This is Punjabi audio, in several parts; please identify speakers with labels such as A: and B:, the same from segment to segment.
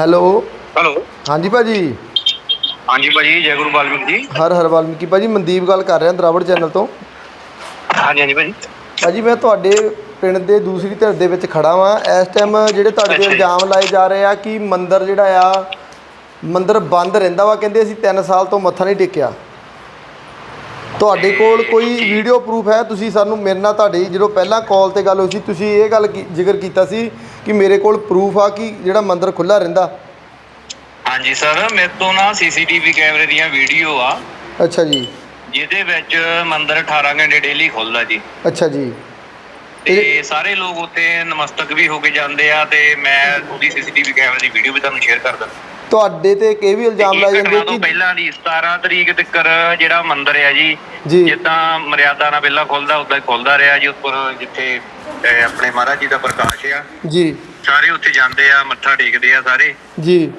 A: ਹੈਲੋ।
B: ਹੈਲੋ।
A: ਹਾਂਜੀ ਭਾਜੀ।
B: ਹਾਂਜੀ ਭਾਜੀ ਜੈ ਗੁਰੂ ਬਾਲਮੀਕ ਜੀ।
A: ਹਰ ਹਰ ਵਾਲਮੀਕੀ। ਭਾਜੀ ਮਨਦੀਪ ਗੱਲ ਕਰ ਰਿਹਾ ਦਰਾਵੜ ਚੈਨਲ ਤੋਂ।
B: ਹਾਂਜੀ ਹਾਂਜੀ ਭਾਜੀ।
A: ਭਾਜੀ ਮੈਂ ਤੁਹਾਡੇ ਪਿੰਡ ਦੇ ਦੂਸਰੀ ਧਿਰ ਦੇ ਵਿੱਚ ਖੜਾ ਵਾਂ। ਇਸ ਟਾਈਮ ਜਿਹੜੇ ਤੁਹਾਡੇ ਤੇ
B: ਅੱਛਾ ਜੀ।
A: ਇਲਜ਼ਾਮ ਲਾਏ ਜਾ ਰਹੇ ਆ ਕਿ ਮੰਦਿਰ ਜਿਹੜਾ ਆ ਮੰਦਿਰ ਬੰਦ ਰਹਿੰਦਾ ਵਾ ਕਹਿੰਦੇ ਅਸੀਂ 3 ਸਾਲ ਤੋਂ ਮੱਥਾ ਨਹੀਂ ਟੇਕਿਆ। ਤੁਹਾਡੇ ਕੋਲ ਕੋਈ ਵੀਡੀਓ ਪ੍ਰੂਫ ਹੈ? ਤੁਸੀਂ ਸਾਨੂੰ ਮੇਰੇ ਨਾਲ ਤੁਹਾਡੀ ਜਦੋਂ ਪਹਿਲਾਂ ਕਾਲ ਤੇ ਗੱਲ ਹੋਈ ਸੀ ਤੁਸੀਂ ਇਹ ਗੱਲ ਜ਼ਿਕਰ ਕੀਤਾ ਸੀ ਕਿ ਮੇਰੇ ਕੋਲ ਪ੍ਰੂਫ ਆ ਕਿ ਜਿਹੜਾ ਮੰਦਿਰ ਖੁੱਲਾ ਰਹਿੰਦਾ?
B: ਹਾਂਜੀ ਸਰ ਮੇਰੇ ਤੋਂ ਨਾ ਸੀਸੀਟੀਵੀ ਕੈਮਰੇ ਦੀਆਂ ਵੀਡੀਓ ਆ।
A: ਅੱਛਾ ਜੀ।
B: ਜਿਹਦੇ ਵਿੱਚ ਮੰਦਿਰ 18 ਘੰਟੇ ਡੇਲੀ ਖੁੱਲਦਾ ਜੀ।
A: ਅੱਛਾ ਜੀ।
B: ਤੇ ਸਾਰੇ ਲੋਕ ਉੱਥੇ ਨਮਸਤਕ ਵੀ ਹੋ ਕੇ ਜਾਂਦੇ ਆ ਤੇ ਮੈਂ ਉਹਦੀ ਸੀਸੀਟੀਵੀ ਕੈਮਰੇ ਦੀ ਵੀਡੀਓ ਵੀ ਤੁਹਾਨੂੰ ਸ਼ੇਅਰ ਕਰ ਦਿੰਦਾ।
A: ਤੁਹਾਡੇ ਤੇ ਇਹ ਵੀ ਇਲਜ਼ਾਮ ਲਾਏ ਜਾਂਦੇ ਕਿ
B: ਪਹਿਲਾਂ ਦੀ 17 ਤਰੀਕ ਤੱਕ ਜਿਹੜਾ ਮੰਦਿਰ ਹੈ ਜੀ ਜਿੱਦਾਂ ਮਰਿਆਦਾ ਨਾਲ ਪਹਿਲਾਂ ਖੁੱਲਦਾ ਉਦਾਂ ਹੀ ਖੁੱਲਦਾ ਰਿਹਾ ਜੀ ਉੱਪਰ ਜਿੱਥੇ ਆਪਣੇ ਮਹਾਰਾਜ ਜੀ ਦਾ ਪ੍ਰਕਾਸ਼ ਆ।
A: ਜੀ।
B: ਸਾਰੇ ਉੱਥੇ ਜਾਂਦੇ ਆ ਮੱਥਾ ਟੇਕਦੇ ਆ ਸਾਰੇ।
A: ਜੀ।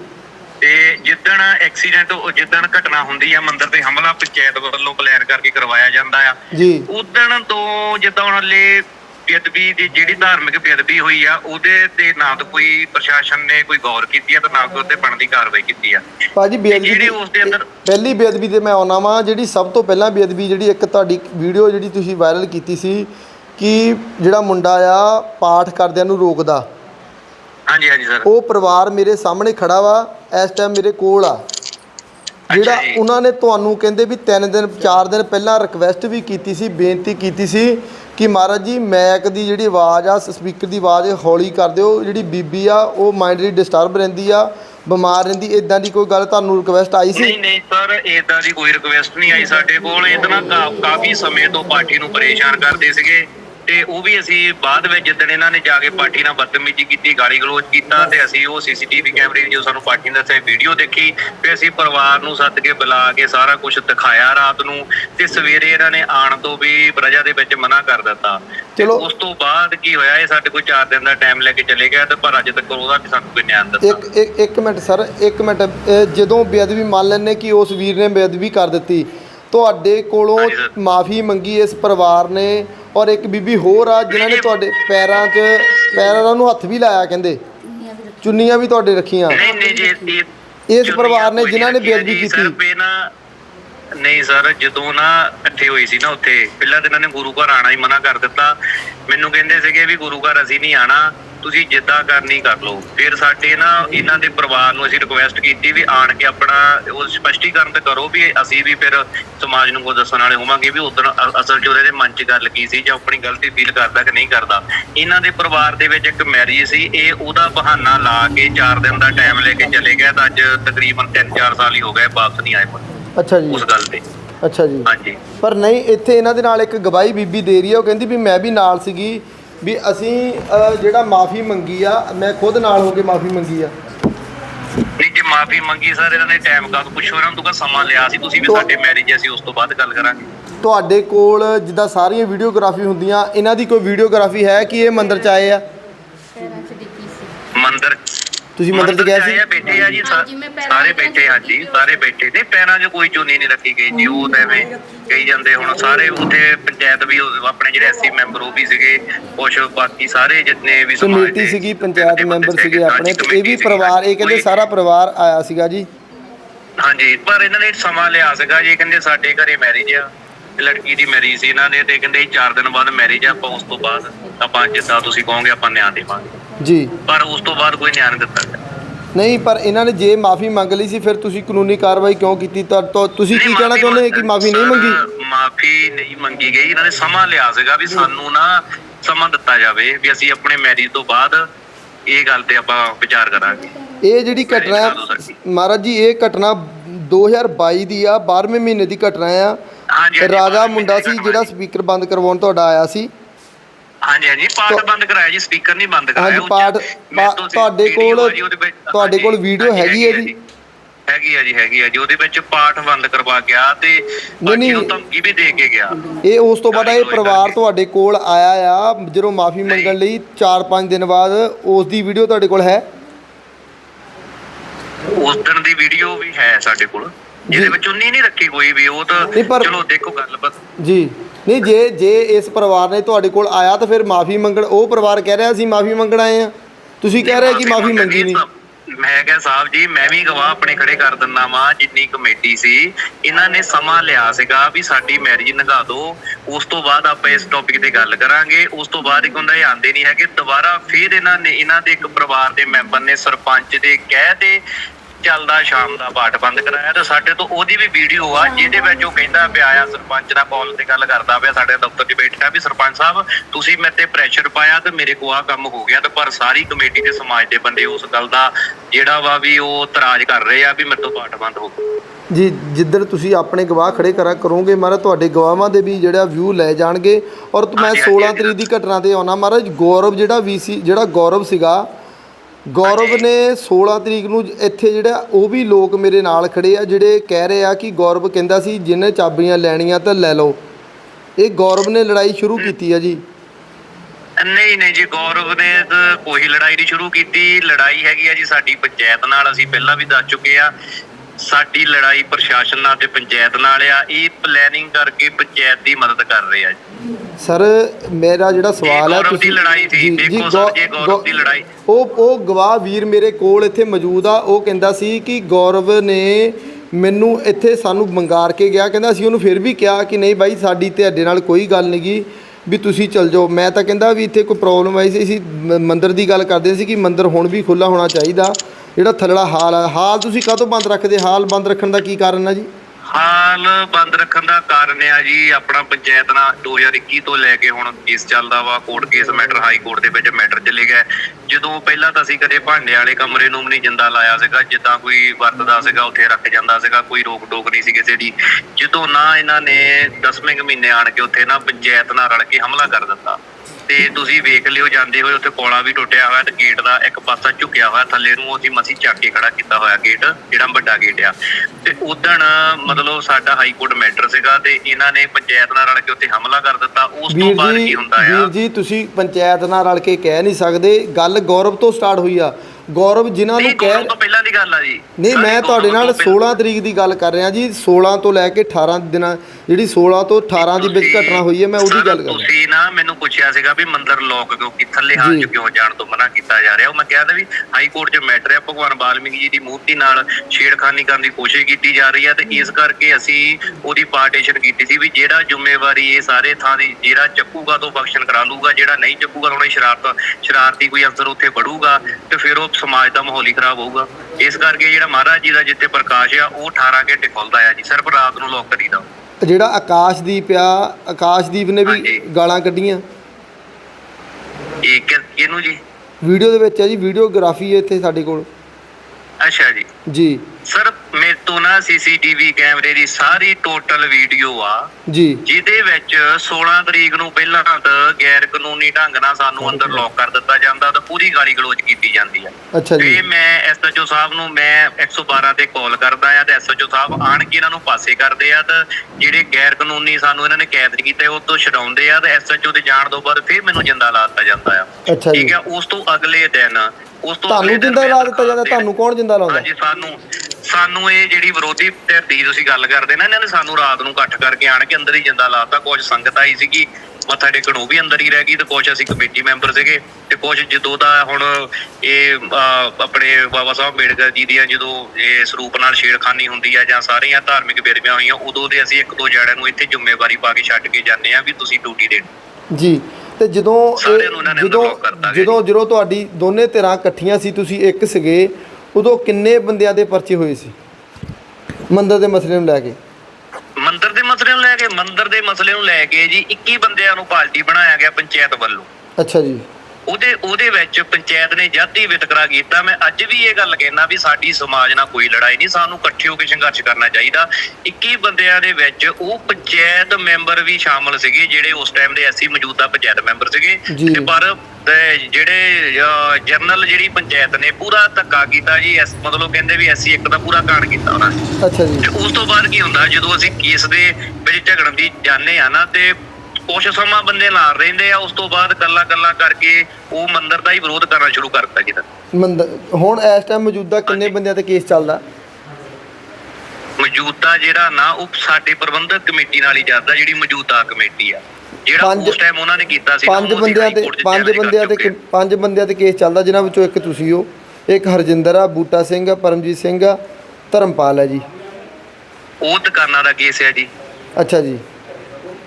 B: ਤੇ ਜਿੱਦਣ ਐਕਸੀਡੈਂਟ ਜਿੱਦਣ ਘਟਨਾ ਹੁੰਦੀ ਆ ਮੰਦਿਰ ਤੇ ਹਮਲਾ ਪੰਚਾਇਤ ਵੱਲੋਂ ਪਲਾਨ ਕਰਕੇ ਕਰਵਾਇਆ ਜਾਂਦਾ ਆ।
A: ਜੀ।
B: ਉਦਣ ਤੋਂ ਜਿੱਦਾਂ ਹੁਣ ਹਲੇ ਬੇਅਦਬੀ ਦੀ ਜਿਹੜੀ ਧਾਰਮਿਕ ਬੇਅਦਬੀ ਹੋਈ ਆ ਉਹਦੇ ਤੇ ਨਾ ਤਾਂ ਕੋਈ ਪ੍ਰਸ਼ਾਸਨ ਨੇ ਕੋਈ ਗੌਰ ਕੀਤੀ ਆ ਤੇ ਨਾ ਕੋਈ ਉਹਤੇ ਬਣਦੀ ਕਾਰਵਾਈ ਕੀਤੀ ਆ।
A: ਭਾਜੀ ਬੇਅਦਬੀ
B: ਜਿਹੜੀ ਉਸ ਦੇ ਅੰਦਰ-
A: ਪਹਿਲੀ ਬੇਅਦਬੀ ਤੇ ਮੈਂ ਆਉਣਾ ਵਾਂ ਜਿਹੜੀ ਸਭ ਤੋਂ ਪਹਿਲਾਂ ਬੇਅਦਬੀ ਜਿਹੜੀ ਇੱਕ ਤੁਹਾਡੀ ਵੀਡੀਓ ਜਿਹੜੀ ਤੁਸੀਂ ਵਾਇਰਲ ਕੀਤੀ ਸੀ ਕਿ ਜਿਹੜਾ ਮੁੰਡਾ ਆ ਪਾਠ ਕਰਦਿਆਂ ਨੂੰ ਰੋਕਦਾ।
B: ਹਾਂਜੀ ਹਾਂਜੀ ਸਰ।
A: ਉਹ ਪਰਿਵਾਰ ਮੇਰੇ ਸਾਹਮਣੇ ਖੜਾ ਵਾ ਇਸ ਟਾਈਮ ਮੇਰੇ ਕੋਲ ਆ। ਜਿਹੜਾ। ਉਹਨਾਂ ਨੇ ਤੁਹਾਨੂੰ ਕਹਿੰਦੇ ਵੀ 3 ਦਿਨ 4 ਦਿਨ ਪਹਿਲਾਂ ਰਿਕਵੈਸਟ ਵੀ ਕੀਤੀ ਸੀ ਬੇਨਤੀ ਕੀਤੀ ਸੀ ਕਿ ਮਹਾਰਾਜ ਜੀ ਮੈਕ ਦੀ ਜਿਹੜੀ ਆਵਾਜ਼ ਆ ਸਪੀਕਰ ਦੀ ਆਵਾਜ਼ ਹੌਲੀ ਕਰ ਦਿਓ। ਜਿਹੜੀ ਬੀਬੀ ਆ ਉਹ ਮਾਈਂਡਲੀ ਡਿਸਟਰਬ ਰਹਿੰਦੀ ਆ ਬਿਮਾਰ ਰਹਿੰਦੀ ਇਦਾਂ ਦੀ ਕੋਈ ਗੱਲ ਤੁਹਾਨੂੰ ਰਿਕਵੈਸਟ ਆਈ ਸੀ?
B: ਨਹੀਂ ਨਹੀਂ ਸਰ ਏਦਾਂ ਦੀ ਕੋਈ ਰਿਕੁਐਸਟ ਨਹੀਂ ਆਈ ਸਾਡੇ ਕੋਲ। ਇਹ ਤਾਂ ਕਾਫੀ ਸਮੇਂ ਤੋਂ ਪਾਰਟੀ ਨੂੰ ਪਰੇਸ਼ਾਨ ਕਰਦੇ ਸੀਗੇ। ਤੇ ਉਹ ਵੀ ਅਸੀਂ ਬਾਅਦ ਵਿੱਚ ਜਿੱਦਣ ਇਹਨਾਂ ਨੇ ਜਾ ਕੇ ਪਾਰਟੀ ਨਾਲ ਬਦਤਮੀਜ਼ੀ ਕੀਤੀ ਗਾਲੀ ਗਲੋਚ ਕੀਤਾ ਤੇ ਅਸੀਂ ਉਹ ਸੀਸੀਟੀਵੀ ਕੈਮਰੇ ਜੋ ਸਾਨੂੰ ਪਾਰਟੀ ਨੇ ਦੱਸਿਆ ਵੀਡੀਓ ਦੇਖੀ ਫਿਰ ਅਸੀਂ ਪਰਿਵਾਰ ਨੂੰ ਸੱਦ ਕੇ ਬੁਲਾ ਕੇ ਸਾਰਾ ਕੁਝ ਦਿਖਾਇਆ ਰਾਤ ਨੂੰ ਤੇ ਸਵੇਰੇ ਇਹਨਾਂ ਨੇ ਆਣ ਤੋਂ ਵੀ ਪ੍ਰਜਾ ਦੇ ਵਿੱਚ ਮਨਾ ਕਰ ਦਿੱਤਾ ਤੇ
A: ਚਲੋ।
B: ਉਸ ਤੋਂ ਬਾਅਦ ਕੀ ਹੋਇਆ ਇਹ ਸਾਡੇ ਕੋਲ 4 ਦਿਨ ਦਾ ਟਾਈਮ ਲੈ ਕੇ ਚਲੇ ਗਿਆ ਤੇ ਪਰ ਅੱਜ ਤੱਕ ਉਹਦਾ ਵੀ ਸਾਨੂੰ ਕੋਈ ਨਿਆਂ ਦਿੱਤਾ
A: ਇੱਕ ਇੱਕ ਇੱਕ ਮਿੰਟ ਸਰ ਇੱਕ ਮਿੰਟ ਜਦੋਂ ਬੇਅਦਬੀ ਮੰਨ ਲੈਂਦੇ ਕਿ ਉਸ ਵੀਰ ਨੇ ਬੇਅਦਬੀ ਕਰ ਦਿੱਤੀ ਤੁਹਾਡੇ ਕੋਲੋਂ। ਮਾਫੀ ਮੰਗੀ ਇਸ ਪਰਿਵਾਰ ਨੇ ਔਰ ਇੱਕ ਬੀਬੀ ਹੋਰ ਆ ਜਿਨ੍ਹਾਂ ਨੇ ਤੁਹਾਡੇ ਪੈਰਾਂ 'ਚ ਪੈਰਾਂ ਨੂੰ ਹੱਥ ਵੀ ਲਾਇਆ ਕਹਿੰਦੇ। ਚੁੰਨੀਆਂ ਵੀ ਤੁਹਾਡੇ ਰੱਖੀਆਂ।
B: ਨਹੀਂ ਨਹੀਂ ਜੀ ਇਹ-
A: ਇਸ ਪਰਿਵਾਰ ਨੇ ਜਿਨ੍ਹਾਂ ਨੇ ਬੇਅਦਬੀ ਕੀਤੀ।
B: ਨਹੀਂ ਸਰ, ਜਦੋਂ ਨਾ ਇਕੱਠੇ ਹੋਈ ਸੀ ਨਾ ਉੱਥੇ, ਪਹਿਲਾਂ ਤਾਂ ਇਹਨਾਂ ਨੇ ਗੁਰੂ ਘਰ ਆਣਾ ਹੀ ਮਨਾ ਕਰ ਦਿੱਤਾ। ਮੈਨੂੰ ਕਹਿੰਦੇ ਸੀਗੇ ਵੀ ਗੁਰੂ ਘਰ ਅਸੀਂ ਨਹੀਂ ਆਣਾ ਤੁਸੀਂ ਜਿੱਦਾਂ ਕਰਨੀ ਕਰ ਲਓ। ਫਿਰ ਸਾਡੇ ਨਾ ਇਹਨਾਂ ਦੇ ਪਰਿਵਾਰ ਨੂੰ ਅਸੀਂ ਰਿਕੁਐਸਟ ਕੀਤੀ ਵੀ ਆਣ ਕੇ ਆਪਣਾ ਉਹ ਸਪਸ਼ਟੀਕਰਨ ਤੇ ਕਰੋ ਵੀ ਅਸੀਂ ਵੀ ਫਿਰ ਸਮਾਜ ਨੂੰ ਕੋ ਦੱਸਣ ਵਾਲੇ ਹੋਵਾਂਗੇ ਵੀ ਉਦੋਂ ਅਸਲ 'ਚ ਉਹਦੇ ਮਨ 'ਚ ਗੱਲ ਕੀ ਸੀ ਜਾਂ ਆਪਣੀ ਗਲਤੀ ਫੀਲ ਕਰਦਾ ਕਿ ਨਹੀਂ ਕਰਦਾ। ਇਹਨਾਂ ਦੇ ਪਰਿਵਾਰ ਦੇ ਵਿੱਚ ਇੱਕ ਮੈਰਿਜ ਸੀ, ਇਹ ਉਹਦਾ ਬਹਾਨਾ ਲਾ ਕੇ 4 ਦਿਨ ਦਾ ਟਾਈਮ ਲੈ ਕੇ ਚਲੇ ਗਿਆ ਤਾਂ ਅੱਜ ਤਕਰੀਬਨ 3-4 ਸਾਲ ਹੀ ਹੋ ਗਏ ਵਾਪਸ ਨਹੀਂ ਆਏ। ਮੁੜ
A: ਅੱਛਾ ਜੀ।
B: ਉਸ ਗੱਲ ਤੇ।
A: ਅੱਛਾ ਜੀ।
B: ਹਾਂਜੀ।
A: ਪਰ ਨਹੀਂ ਇੱਥੇ ਇਹਨਾਂ ਦੇ ਨਾਲ ਇੱਕ ਗਵਾਹੀ ਬੀਬੀ ਦੇ ਰਹੀ ਹੈ ਉਹ ਕਹਿੰਦੀ ਵੀ ਮੈਂ ਵੀ ਨਾਲ ਸੀਗੀ ਵੀ ਅਸੀਂ ਜਿਹੜਾ ਮਾਫੀ ਮੰਗੀ ਆ ਮੈਂ ਖੁਦ ਨਾਲ ਹੋ ਕੇ ਮਾਫੀ ਮੰਗੀ ਆ।
B: ਨਹੀਂ ਜੇ ਮਾਫੀ ਮੰਗੀ ਸਰ ਇਹਨਾਂ ਨੇ ਟਾਈਮ ਕਦ ਪੁੱਛੋ। ਇਹਨਾਂ ਨੂੰ ਤਾਂ ਸਮਾਂ ਲਿਆ ਸੀ। ਤੁਸੀਂ ਵੀ ਸਾਡੇ ਮੈਰਿਜ ਅਸੀਂ ਉਸ ਤੋਂ ਬਾਅਦ ਗੱਲ ਕਰਾਂਗੇ।
A: ਤੁਹਾਡੇ ਕੋਲ ਜਿੱਦਾਂ ਸਾਰੀਆਂ ਵੀਡੀਓਗ੍ਰਾਫੀ ਹੁੰਦੀਆਂ ਇਹਨਾਂ ਦੀ ਕੋਈ ਵੀਡੀਓਗ੍ਰਾਫੀ ਹੈ ਕਿ ਇਹ ਮੰਦਿਰ ਚ ਆਏ ਆ?
C: ਪੈਰਾਂ 'ਚ ਡਿੱਗੀ ਸੀ।
B: ਮੰਦਰ
A: ਤੁਸੀਂ ਮੰਦਿਰ ਚ ਗਏ ਸੀ?
B: ਬੈਠੇ ਆ ਜੀ ਸਾ-
C: ਹਾਂਜੀ, ਮੈਂ ਪੈਰਾਂ
B: ਸਾਰੇ
C: ਚ
B: ਬੈਠੇ ਆ। ਜੀ ਸਾਰੇ ਬੈਠੇ ਨੇ ਪੈਰਾਂ 'ਚ ਕੋਈ ਚੁੰਨੀ ਨਹੀਂ ਰੱਖੀ ਗਈ ਜੀ ਉਹ ਤਾਂ ਐਵੇਂ ਕਹੀ ਜਾਂਦੇ ਹੁਣ ਸਾਰੇ ਉੱਥੇ ਪੰਚਾਇਤ ਵੀ ਉਹ- ਆਪਣੇ ਜਿਹੜੇ ਐਸੀ ਮੈਂਬਰ ਉਹ ਵੀ ਸੀਗੇ ਕੁਛ ਬਾਕੀ ਸਾਰੇ ਜਿੰਨੇ ਵੀ ਸਮਾਜ
A: ਕਮੇਟੀ
B: ਦੇ
A: ਸੀਗੀ ਪੰਚਾਇਤ ਮੈਂਬਰ ਸੀਗੇ
B: ਹਾਂਜੀ,
A: ਆਪਣੇ ਤੇ ਇਹ ਵੀ। ਪਰਿਵਾਰ ਇਹ ਕਹਿੰਦੇ
B: ਕੋਈ-
A: ਸਾਰਾ ਪਰਿਵਾਰ ਆਇਆ ਸੀਗਾ ਜੀ।
B: ਹਾਂਜੀ ਪਰ ਇਹਨਾਂ ਨੇ ਸਮਾਂ ਲਿਆ ਸੀਗਾ ਜੀ ਕਹਿੰਦੇ ਸਾਡੇ ਘਰੇ ਮੈਰਿਜ ਆ। ਤੇ ਲੜਕੀ ਦੀ ਮੈਰਿਜ ਸੀ ਇਹਨਾਂ ਨੇ ਤੇ ਕਹਿੰਦੇ 4 ਦਿਨ ਬਾਅਦ ਮੈਰਿਜ ਆ ਆਪਾਂ ਉਸ ਤੋਂ ਬਾਅਦ ਆਪਾਂ ਜਿੱਦਾਂ ਤੁਸੀਂ ਕਹੋਗੇ ਆਪਾਂ ਨਿਆਂ ਦੇਵਾਂਗੇ।
A: ਜੀ।
B: ਪਰ ਉਸ ਤੋਂ ਬਾਅਦ ਕੋਈ ਨਿਆਂ ਨਹੀਂ ਦਿੱਤਾ ਗਿਆ।
A: ਨਹੀਂ ਪਰ ਇਹਨਾਂ ਨੇ ਜੇ ਮਾਫੀ ਮੰਗ ਲਈ ਸੀ ਫਿਰ ਤੁਸੀਂ ਕਾਨੂੰਨੀ ਕਾਰਵਾਈ ਕਿਉਂ ਕੀਤੀ? ਤਾਂ ਤਾਂ ਤੁਸੀਂ ਕੀ ਕਹਿਣਾ ਚਾਹੁੰਦੇ ਕਿ ਮਾਫੀ ਨਹੀਂ ਮੰਗੀ?
B: ਮਾਫੀ ਨਹੀਂ ਮੰਗੀ ਗਈ। ਇਹਨਾਂ ਨੇ ਸਮਾਂ ਲਿਆ ਸੀਗਾ ਵੀ ਸਾਨੂੰ ਨਾ ਸਮਾਂ ਦਿੱਤਾ ਜਾਵੇ ਵੀ ਅਸੀਂ ਆਪਣੇ ਮੈਰਿਜ ਤੋਂ ਬਾਅਦ ਇਹ ਗੱਲ ਤੇ ਆਪਾਂ ਵਿਚਾਰ ਕਰਾਂਗੇ।
A: ਇਹ ਜਿਹੜੀ ਘਟਨਾ ਹੈ। ਮਹਾਰਾਜ ਜੀ ਇਹ ਘਟਨਾ 2022 ਦੀ ਆ 12ਵੇਂ ਮਹੀਨੇ ਦੀ ਘਟਨਾ ਆ।
B: ਹਾਂਜੀ,
A: ਰਾਜਾ ਮੁੰਡਾ ਸੀ ਜਿਹੜਾ ਸਪੀਕਰ ਬੰਦ ਕਰਵਾਉਣ ਤੁਹਾਡਾ ਆਇਆ ਸੀ।
B: ਹਾਂਜੀ ਹਾਂਜੀ ਪਾਠ
A: ਤੁਹਾ-
B: ਬੰਦ ਕਰਾਇਆ ਜੀ ਸਪੀਕਰ ਨਹੀਂ ਬੰਦ ਕਰਾਇਆ।
A: ਹਾਂਜੀ
B: ਉਹ 'ਚ
A: ਪਾਠ
B: ਮੇਰੇ
A: ਪਾ-
B: ਤੋਂ ਸੀ
A: ਤੁਹਾਡੇ
B: video
A: ਕੋਲ ਤੁਹਾਡੇ ਵੀਡੀਓ ਹੈਗੀ ਹੈ ਜੀ?
B: ਹੈਗੀ ਆ ਜੀ ਹੈਗੀ ਆ ਜੀ ਉਹਦੇ ਵਿੱਚ ਪਾਠ ਬੰਦ ਕਰਵਾ ਗਿਆ ਤੇ ਬਾਕੀ। ਨੂੰ ਧਮਕੀ ਵੀ ਦੇ ਕੇ ਗਿਆ।
A: ਇਹ ਉਸ ਤੋਂ ਬਾਅਦ ਇਹ ਪਰਿਵਾਰ। ਤੁਹਾਡੇ ਕੋਲ ਆਇਆ ਆ ਜਦੋਂ ਮਾਫੀ ਮੰਗਣ ਲਈ 4-5 ਦਿਨ ਬਾਅਦ ਉਸ ਦੀ ਵੀਡੀਓ ਤੁਹਾਡੇ ਕੋਲ ਹੈ?
B: ਉਸ ਦਿਨ ਦੀ ਵੀਡੀਓ ਵੀ ਹੈ ਸਾਡੇ ਕੋਲ। ਜਿਹਦੇ। ਵਿੱਚ ਉਨੀ ਨਹੀਂ ਰੱਖੀ ਕੋਈ ਵੀ ਉਹ
A: ਨਹੀਂ,
B: ਤਾਂ
A: ਪਰ-
B: ਚਲੋ ਦੇਖੋ ਗੱਲ ਬਸ।
A: ਜੀ ਨਹੀਂ ਜੇ ਜੇ ਇਸ ਪਰਿਵਾਰ ਨੇ ਤੁਹਾਡੇ ਕੋਲ ਆਇਆ ਤਾਂ ਫਿਰ ਮਾਫੀ ਮੰਗਣ ਉਹ ਪਰਿਵਾਰ ਕਹਿ ਰਿਹਾ ਸੀ ਮਾਫੀ ਮੰਗਣ ਆਏ ਆ ਤੁਸੀਂ ਕਹਿ ਰਹੇ ਕਿ ਮਾਫੀ ਮੰਗੀ ਨਹੀਂ।
B: ਮੈਂ ਕਿਹਾ ਸਾਹਿਬ ਜੀ ਮੈਂ ਵੀ ਗਵਾਹ ਆਪਣੇ ਖੜੇ ਕਰ ਦਿੰਦਾ ਵਾਂ ਜਿੰਨੀ ਕਮੇਟੀ ਸੀ। ਇਹਨਾਂ ਨੇ ਸਮਾਂ ਲਿਆ ਸੀਗਾ ਵੀ ਸਾਡੀ ਮੈਰਿਜ ਨਗਾ ਦਿਓ ਉਸ ਤੋਂ ਬਾਅਦ ਆਪਾਂ ਇਸ ਟੌਪਿਕ ਤੇ ਗੱਲ ਕਰਾਂਗੇ। ਉਸ ਤੋਂ ਬਾਅਦ ਇੱਕ ਹੁੰਦਾ ਇਹ ਆਂਦੇ ਨਹੀਂ ਹੈਗੇ। ਦੁਬਾਰਾ ਫਿਰ ਇਹਨਾਂ ਨੇ ਇਹਨਾਂ ਦੇ ਇੱਕ ਪਰਿਵਾਰ ਦੇ ਮੈਂਬਰ ਨੇ ਸਰਪੰਚ ਦੇ ਕਹਿ ਤੇ ਚੱਲਦਾ ਸ਼ਾਮ ਦਾ ਬਾਟ ਬੰਦ ਕਰਾਇਆ ਤੇ ਸਾਡੇ ਤੋਂ ਉਹਦੀ ਵੀ ਵੀਡੀਓ ਆ ਜਿਹਦੇ ਵਿੱਚ ਉਹ ਕਹਿੰਦਾ ਪਿਆ ਆ ਸਰਪੰਚ ਨਾਲ ਕਾਲ ਤੇ ਗੱਲ ਕਰਦਾ ਪਿਆ ਸਾਡੇ ਦਫ਼ਤਰ 'ਚ ਬੈਠਾ ਵੀ ਸਰਪੰਚ ਸਾਹਿਬ ਤੁਸੀਂ ਮੇਰੇ ਤੇ ਪ੍ਰੈਸ਼ਰ ਪਾਇਆ ਤੇ ਮੇਰੇ ਕੋ ਆ ਕੰਮ ਹੋ ਗਿਆ ਤੇ ਪਰ ਸਾਰੀ ਕਮੇਟੀ ਤੇ ਸਮਾਜ ਦੇ ਬੰਦੇ ਉਸ ਗੱਲ ਦਾ ਜਿਹੜਾ ਵਾ ਵੀ ਉਹ ਇਤਰਾਜ਼ ਕਰ ਰਹੇ ਆ ਵੀ ਮੇਰੇ ਤੋਂ ਬਾਟ ਬੰਦ ਹੋ
A: ਜੀ ਜਿੱਦਣ ਤੁਸੀਂ ਆਪਣੇ ਗਵਾਹ ਖੜੇ ਕਰਾ ਕਰੋਗੇ ਮਹਾਰਾਜ ਤੁਹਾਡੇ ਗਵਾਹਾਂ ਦੇ ਵੀ ਜਿਹੜਾ ਵਿਊ ਲੈ ਜਾਣਗੇ ਔਰ ਮੈਂ
B: ਹਾਂਜੀ,
A: 16
B: ਹਾਂਜੀ।
A: ਤਰੀਕ ਦੀ ਘਟਨਾ ਤੇ ਆਉਣਾ ਮਹਾਰਾਜ ਗੌਰਵ ਜਿਹੜਾ ਵੀਸੀ ਜਿਹੜਾ ਗੌਰਵ ਸੀਗਾ ਗੌਰਵ। ਨੇ 16 ਤਰੀਕ ਨੂੰ ਇੱਥੇ ਜਿਹੜਾ ਉਹ ਵੀ ਲੋਕ ਮੇਰੇ ਨਾਲ ਖੜੇ ਆ ਜਿਹੜੇ ਕਹਿ ਰਹੇ ਆ ਕਿ ਗੌਰਵ ਕਹਿੰਦਾ ਸੀ ਜਿਹਨੇ ਚਾਬੀਆਂ ਲੈਣੀਆਂ ਤਾਂ ਲੈ ਲਓ। ਇਹ ਗੌਰਵ ਨੇ ਲੜਾਈ ਸ਼ੁਰੂ ਕੀਤੀ ਆ ਜੀ।
B: ਨਹੀਂ ਨਹੀਂ ਜੀ ਗੌਰਵ ਨੇ ਕੋਈ ਲੜਾਈ ਨਹੀਂ ਸ਼ੁਰੂ ਕੀਤੀ। ਲੜਾਈ ਹੈਗੀ ਆ ਜੀ ਸਾਡੀ ਪੰਚਾਇਤ ਨਾਲ। ਅਸੀਂ ਪਹਿਲਾਂ ਵੀ ਦੱਸ ਚੁੱਕੇ ਆ ਸਾਡੀ ਲੜਾਈ ਪ੍ਰਸ਼ਾਸਨ ਨਾਲ ਤੇ ਪੰਚਾਇਤ ਨਾਲ ਆ ਇਹ ਪਲੈਨਿੰਗ ਕਰਕੇ ਪੰਚਾਇਤ ਦੀ ਮਦਦ ਕਰ ਰਹੇ ਆ ਜੀ।
A: ਸਰ ਮੇਰਾ ਜਿਹੜਾ ਸਵਾਲ ਹੈ
B: ਦੀ ਲੜਾਈ ਸੀ, ਦੇਖੋ ਸਰ, ਜੇ ਗੌਰਵ ਦੀ ਲੜਾਈ-
A: ਉਹ ਉਹ ਗਵਾਹ ਵੀਰ ਮੇਰੇ ਕੋਲ ਇੱਥੇ ਮੌਜੂਦ ਆ ਉਹ ਕਹਿੰਦਾ ਸੀ ਕਿ ਗੌਰਵ ਨੇ ਮੈਨੂੰ ਇੱਥੇ ਸਾਨੂੰ ਮੰਗਾਰ ਕੇ ਗਿਆ ਕਹਿੰਦਾ ਅਸੀਂ ਉਹਨੂੰ ਫਿਰ ਵੀ ਕਿਹਾ ਕਿ ਨਹੀਂ ਬਾਈ ਸਾਡੀ ਤੁਹਾਡੇ ਨਾਲ ਕੋਈ ਗੱਲ ਨਹੀਂਗੀ ਵੀ ਤੁਸੀਂ ਚੱਲ ਜਾਓ। ਮੈਂ ਤਾਂ ਕਹਿੰਦਾ ਵੀ ਇੱਥੇ ਕੋਈ ਪ੍ਰੋਬਲਮ ਆਈ ਸੀ, ਅਸੀਂ ਮੰਦਰ ਦੀ ਗੱਲ ਕਰਦੇ ਸੀ ਕਿ ਮੰਦਰ ਹੁਣ ਵੀ ਖੁੱਲਾ ਹੋਣਾ ਚਾਹੀਦਾ। ਜਿਹੜਾ ਥੱਲੜਾ ਹਾਲ ਆ, ਹਾਲ ਤੁਸੀਂ ਕਾਹਤੋਂ ਬੰਦ ਰੱਖਦੇ? ਹਾਲ ਬੰਦ ਰੱਖਣ ਦਾ ਕੀ ਕਾਰਨ ਆ ਜੀ?
B: ਹਾਲ ਬੰਦ ਰੱਖਣ ਦਾ ਕਾਰਨ ਆ ਜੀ, ਆਪਣਾ ਪੰਚਾਇਤ ਨਾਲ 2021 ਤੋਂ ਲੈ ਕੇ ਹੁਣ ਕੇਸ ਚੱਲਦਾ ਵਾ court case matter high court ਦੇ ਵਿੱਚ ਮੈਟਰ ਚੱਲੇ ਗਿਆ ਜਦੋਂ ਪਹਿਲਾਂ ਤਾਂ ਅਸੀਂ ਕਦੇ ਭਾਂਡੇ ਵਾਲੇ ਕਮਰੇ ਨੂੰ ਵੀ ਨਹੀਂ ਜਿੰਦਾ ਲਾਇਆ ਸੀਗਾ, ਜਿੱਦਾਂ ਕੋਈ ਵਰਤਦਾ ਸੀਗਾ, ਉੱਥੇ ਰੱਖ ਜਾਂਦਾ ਸੀਗਾ, ਕੋਈ ਰੋਕ ਟੋਕ ਨਹੀਂ ਸੀ ਕਿਸੇ ਦੀ। ਜਦੋਂ ਨਾ ਇਹਨਾਂ ਨੇ 10ਵੇਂ ਕੁ ਮਹੀਨੇ ਆਣ ਕੇ ਉੱਥੇ ਨਾ ਪੰਚਾਇਤ ਨਾਲ ਰਲ ਕੇ ਹਮਲਾ ਕਰ ਦਿੱਤਾ। ਤੇ ਤੁਸੀਂ ਵੇਖ ਲਿਓ ਜਾਂਦੇ ਹੋਏ ਉੱਥੇ ਪੌੜਾ ਵੀ ਟੁੱਟਿਆ ਹੋਇਆ ਤੇ ਗੇਟ ਦਾ ਇੱਕ ਪਾਸਾ ਝੁਕਿਆ ਹੋਇਆ ਥੱਲੇ ਨੂੰ ਅਸੀਂ ਮਸੀਂ ਚੱਕ ਕੇ ਖੜਾ ਕੀਤਾ ਹੋਇਆ ਗੇਟ ਜਿਹੜਾ ਵੱਡਾ ਗੇਟ ਆ। ਤੇ ਉਦਣ ਮਤਲਬ ਸਾਡਾ ਹਾਈ ਕੋਰਟ ਮੈਟਰ ਸੀਗਾ ਤੇ ਇਹਨਾਂ ਨੇ ਪੰਚਾਇਤ ਨਾਲ ਰਲ ਕੇ ਉੱਥੇ ਹਮਲਾ ਕਰ ਦਿੱਤਾ। ਉਸ ਤੋਂ ਬਾਅਦ ਕੀ ਹੁੰਦਾ ਆ?
A: ਵੀਰ ਜੀ ਤੁਸੀਂ ਪੰਚਾਇਤ ਨਾਲ ਰਲ ਕੇ ਕਹਿ ਨਹੀਂ ਸਕਦੇ। ਗੱਲ ਗੌਰਵ ਤੋਂ ਸਟਾਰਟ ਹੋਈ ਆ। ਗੌਰਵ ਜਿਨ੍ਹਾਂ ਨੂੰ ਕਹਿ
B: ਤੋਂ ਪਹਿਲਾਂ ਦੀ ਗੱਲ ਆ ਜੀ।
A: ਨਹੀਂ ਮੈਂ ਤੁਹਾਡੇ ਨਾਲ
B: ਤੋਂ ਪਹਿਲਾਂ-
A: 16 ਤਰੀਕ ਦੀ ਗੱਲ ਕਰ ਰਿਹਾ ਜੀ। 16 ਤੋਂ ਲੈ ਕੇ 18 ਦਿਨਾਂ ਜਿਹੜੀ 16 ਤੋਂ 18 ਦੀ ਵਿੱਚ ਘਟਨਾ ਹੋਈ ਹੈ ਮੈਂ ਉਹਦੀ ਗੱਲ ਕਰ ਰਿਹਾ।
B: ਤੁਸੀਂ ਨਾ ਮੈਨੂੰ ਪੁੱਛਿਆ ਸੀਗਾ ਵੀ ਮੰਦਰ ਲੋਕ ਕਿਉਂਕਿ ਥੱਲੇ ਹਾਲ
A: ਜੀ।
B: ਚ ਕਿਉਂ ਜਾਣ ਤੋਂ ਮਨਾ ਕੀਤਾ ਜਾ ਰਿਹਾ। ਉਹ ਮੈਂ ਕਿਹਾ ਤਾਂ ਵੀ ਹਾਈ ਕੋਰਟ 'ਚ ਮੈਟਰ ਹੈ ਭਗਵਾਨ ਵਾਲਮੀਕੀ ਜੀ ਦੀ ਮੂਰਤੀ ਨਾਲ ਛੇੜਖਾਨੀ ਕਰਨ ਦੀ ਕੋਸ਼ਿਸ਼ ਕੀਤੀ ਜਾ ਰਹੀ ਹੈ ਤੇ ਇਸ ਕਰਕੇ ਅਸੀਂ ਉਹਦੀ ਪਾਰਟੀਸ਼ਨ ਕੀਤੀ ਸੀ ਵੀ ਜਿਹੜਾ ਜ਼ਿੰਮੇਵਾਰੀ ਇਹ ਸਾਰੇ ਥਾਂ ਦੀ ਜਿਹੜਾ ਚੱਕੂਗਾ ਤੋਂ ਬਖਸ਼ਣ ਕਰਾ ਲੂਗਾ ਜਿਹੜਾ ਨਹੀਂ ਚੱਕੂਗਾ ਇਹ ਸ਼ਰਾਰਤ ਸ਼ਰਾਰਤੀ ਕੋਈ ਅਫਸਰ ਉੱਥੇ ਵੜੂਗਾ ਤੇ ਫਿਰ ਉਹ ਸਮਾਜ ਦਾ ਮਾਹੌਲ ਹੀ ਖਰਾਬ ਹੋਊਗਾ। ਇਸ ਕਰਕੇ ਜਿਹੜਾ ਮਹਾਰਾਜ ਜੀ ਦਾ ਜਿੱਥੇ ਪ੍ਰਕਾਸ਼ ਆ ਉਹ 18 ਘੰਟੇ ਖੁੱਲਦਾ ਆ ਜੀ ਸਿਰਫ ਰਾਤ ਨੂੰ ਲੋਕ ਕਰੀਦਾ।
A: ਜਿਹੜਾ ਆਕਾਸ਼ਦੀਪ ਆ ਆਕਾਸ਼ਦੀਪ ਨੇ ਵੀ। ਗਾਲਾਂ ਕੱਢੀਆਂ?
B: ਇਹ ਕਿਹਨੂੰ ਜੀ?
A: ਵੀਡੀਓ ਦੇ ਵਿੱਚ ਹੈ ਜੀ ਵੀਡੀਓਗ੍ਰਾਫੀ ਇੱਥੇ ਸਾਡੇ ਕੋਲ।
B: ਅੱਛਾ ਜੀ।
A: ਜੀ।
B: ਸਰ ਮੇਰੇ ਤੋਂ ਨਾ ਸੀਸੀਟੀਵੀ ਕੈਮਰੇ ਦੀ ਸਾਰੀ ਟੋਟਲ ਵੀਡੀਓ ਆ।
A: ਜੀ।
B: ਜਿਹਦੇ ਵਿੱਚ 16 ਤਰੀਕ ਨੂੰ ਪਹਿਲਾਂ ਤਾਂ ਗੈਰ ਕਾਨੂੰਨੀ ਢੰਗ ਨਾਲ ਸਾਨੂੰ ਅੰਦਰ ਲੌਕ ਕਰ ਦਿੱਤਾ ਜਾਂਦਾ ਤਾਂ ਪੂਰੀ ਗਾਲੀ ਗਲੋਚ ਕੀਤੀ ਜਾਂਦੀ ਆ।
A: ਅੱਛਾ ਜੀ।
B: ਤੇ ਮੈਂ ਐਸਐਚਓ ਸਾਹਿਬ ਨੂੰ ਮੈਂ 112 ਤੇ ਕਾਲ ਕਰਦਾ ਆ ਤੇ ਐਸਐਚਓ ਸਾਹਿਬ ਆਣ ਕੇ ਇਹਨਾਂ ਨੂੰ ਪਾਸੇ ਕਰਦੇ ਆ ਤੇ ਜਿਹੜੇ ਗੈਰ ਕਾਨੂੰਨੀ ਸਾਨੂੰ ਇਹਨਾਂ ਨੇ ਕੈਦ ਕੀਤੇ ਉਹ ਤੋਂ ਛਡਾਉਂਦੇ ਆ ਤੇ ਐਸਐਚਓ ਤੇ ਜਾਣ ਤੋਂ ਬਾਅਦ ਫਿਰ ਮੈਨੂੰ ਜਿੰਦਾ ਲਾ ਦਿੱਤਾ ਜਾਂਦਾ ਆ।
A: ਅੱਛਾ ਜੀ।
B: ਠੀਕ ਆ ਉਸ ਤੋਂ ਅਗਲੇ ਦਿਨ ਉਸ ਤੋਂ
A: ਤੁਹਾਨੂੰ
B: ਅਗਲੇ ਦਿਨ
A: ਜਿੰਦਾ ਲਾ ਦਿੱਤਾ ਜਾਂਦਾ ਤੁਹਾਨੂੰ ਕੌਣ ਜਿੰਦਾ ਲਾਉਂਦਾ?
B: ਹਾਂਜੀ ਸਾਨੂੰ ਸਾਨੂੰ ਇਹ ਜਿਹੜੀ ਵਿਰੋਧੀ ਧਿਰ ਦੀ ਤੁਸੀਂ ਗੱਲ ਕਰਦੇ ਨਾ ਇਹਨਾਂ ਨੇ ਸਾਨੂੰ ਰਾਤ ਨੂੰ ਇਕੱਠ ਕਰਕੇ ਆਣ ਕੇ ਅੰਦਰ ਹੀ ਜਿੰਦਾ ਲਾਤਾ ਕੁਝ ਸੰਗਤ ਆਈ ਸੀਗੀ ਮੱਥਾ ਟੇਕਣ ਉਹ ਵੀ ਅੰਦਰ ਹੀ ਰਹਿ ਗਈ ਤੇ ਕੁਝ ਅਸੀਂ ਕਮੇਟੀ ਮੈਂਬਰ ਸੀਗੇ ਤੇ ਕੁਝ ਜਦੋਂ ਦਾ ਹੁਣ ਇਹ ਆਪਣੇ ਬਾਬਾ ਸਾਹਿਬ ਅੰਬੇਡਕਰ ਜੀ ਦੀਆਂ ਜਦੋਂ ਇਹ ਸਰੂਪ ਨਾਲ ਛੇੜਖਾਨੀ ਹੁੰਦੀ ਆ ਜਾਂ ਸਾਰੀਆਂ ਧਾਰਮਿਕ ਬੇਰਮੀਆਂ ਹੋਈਆਂ ਉਦੋਂ ਦੇ ਅਸੀਂ ਇੱਕ ਦੋ ਜੜਿਆਂ ਨੂੰ ਇੱਥੇ ਜ਼ਿੰਮੇਵਾਰੀ ਪਾ ਕੇ ਛੱਡ ਕੇ ਜਾਂਦੇ ਆ ਵੀ ਤੁਸੀਂ ਡਿਊਟੀ ਦੇ
A: ਜੀ ਤੇ ਜਦੋਂ ਜਦੋਂ ਜਦੋਂ ਤੁਹਾਡੀ ਦੋਨੇ ਧਿਰਾਂ ਇਕੱਠੀਆਂ ਸੀ ਤੁਸੀਂ ਇੱਕ ਸੀਗੇ ਉਦੋਂ ਕਿੰਨੇ ਬੰਦਿਆਂ ਦੇ ਪਰਚੇ ਹੋਏ ਸੀ? ਮੰਦਰ ਦੇ ਮਸਲੇ ਨੂੰ ਲੈ ਕੇ।
B: ਮੰਦਰ ਦੇ ਮਸਲੇ ਨੂੰ ਲੈ ਕੇ ਮੰਦਰ ਦੇ ਮਸਲੇ ਨੂੰ ਲੈ ਕੇ ਜੀ 21 ਬੰਦਿਆਂ ਨੂੰ ਪਾਰਟੀ ਬਣਾਇਆ ਗਿਆ ਪੰਚਾਇਤ ਵੱਲੋਂ।
A: ਅੱਛਾ ਜੀ।
B: ਉਹਦੇ ਉਹਦੇ ਵਿੱਚ ਪੰਚਾਇਤ ਨੇ ਜਾਤੀ ਵਿਤਕਰਾ ਕੀਤਾ ਮੈਂ ਅੱਜ ਵੀ ਇਹ ਗੱਲ ਕਹਿਣਾ ਵੀ ਸਾਡੀ ਸਮਾਜ ਨਾਲ ਕੋਈ ਲੜਾਈ ਨਹੀਂ ਸਾਨੂੰ ਇਕੱਠੇ ਹੋ ਕੇ ਸੰਘਰਸ਼ ਕਰਨਾ ਚਾਹੀਦਾ। 21 ਬੰਦਿਆਂ ਦੇ ਵਿੱਚ ਉਹ ਪੰਚਾਇਤ ਮੈਂਬਰ ਵੀ ਸ਼ਾਮਲ ਸੀਗੇ ਜਿਹੜੇ ਉਸ ਟਾਈਮ ਦੇ ਐਸੀ ਮੌਜੂਦਾ ਪੰਚਾਇਤ ਮੈਂਬਰ ਸੀਗੇ। ਤੇ ਪਰ ਜਿਹੜੇ ਜਨਰਲ ਜਿਹੜੀ ਪੰਚਾਇਤ ਨੇ ਪੂਰਾ ਧੱਕਾ ਕੀਤਾ ਜੀ ਐਸ ਮਤਲਬ ਕਹਿੰਦੇ ਵੀ ਐਸੀ ਇੱਕ ਦਾ ਪੂਰਾ ਕਾਂਡ ਕੀਤਾ ਉਹਨਾਂ ਨੇ।
A: ਅੱਛਾ ਜੀ।
B: ਉਸ ਤੋਂ ਬਾਅਦ ਕੀ ਹੁੰਦਾ ਜਦੋਂ ਅਸੀਂ ਕੇਸ ਦੇ ਵਿੱਚ ਝਗੜਨ ਦੀ ਜਾਂਦੇ ਆ ਨਾ ਤੇ ਕੁਛ ਸਮਾਂ ਬੰਦੇ ਨਾਲ ਰਹਿੰਦੇ ਆ ਉਸ ਤੋਂ ਬਾਅਦ ਕੱਲਾ ਕੱਲਾ ਕਰਕੇ ਉਹ ਮੰਦਰ ਦਾ ਹੀ ਵਿਰੋਧ ਕਰਨਾ ਸ਼ੁਰੂ ਕਰਤਾ ਜੀ
A: ਮੰਦਰ ਹੁਣ ਇਸ ਟਾਈਮ ਮੌਜੂਦਾ ਕਿੰਨੇ। ਬੰਦਿਆਂ ਤੇ ਕੇਸ ਚੱਲਦਾ?
B: ਮੌਜੂਦਾ ਜਿਹੜਾ ਨਾ ਉਹ ਸਾਡੇ ਪ੍ਰਬੰਧਕ ਕਮੇਟੀ ਨਾਲ ਹੀ ਜਾਂਦਾ ਜਿਹੜੀ ਮੌਜੂਦਾ ਕਮੇਟੀ ਆ। ਜਿਹੜਾ ਉਸ ਟਾਈਮ ਉਹਨਾਂ ਨੇ ਕੀਤਾ ਸੀ
A: ਪੰਜ ਬੰਦਿਆਂ ਤੇ ਪੰਜ ਬੰਦਿਆਂ ਤੇ ਪੰਜ ਬੰਦਿਆਂ ਤੇ ਕੇਸ ਚੱਲਦਾ ਜਿਨ੍ਹਾਂ ਵਿੱਚੋਂ ਇੱਕ ਤੁਸੀਂ ਹੋ। ਇੱਕ ਹਰਜਿੰਦਰ ਆ ਬੂਟਾ ਸਿੰਘ ਆ ਪਰਮਜੀਤ ਸਿੰਘ ਆ ਧਰਮਪਾਲ ਹੈ ਜੀ।
B: ਉਹ ਦੁਕਾਨਾਂ ਦਾ ਕੇਸ ਹੈ ਜੀ।
A: ਅੱਛਾ ਜੀ।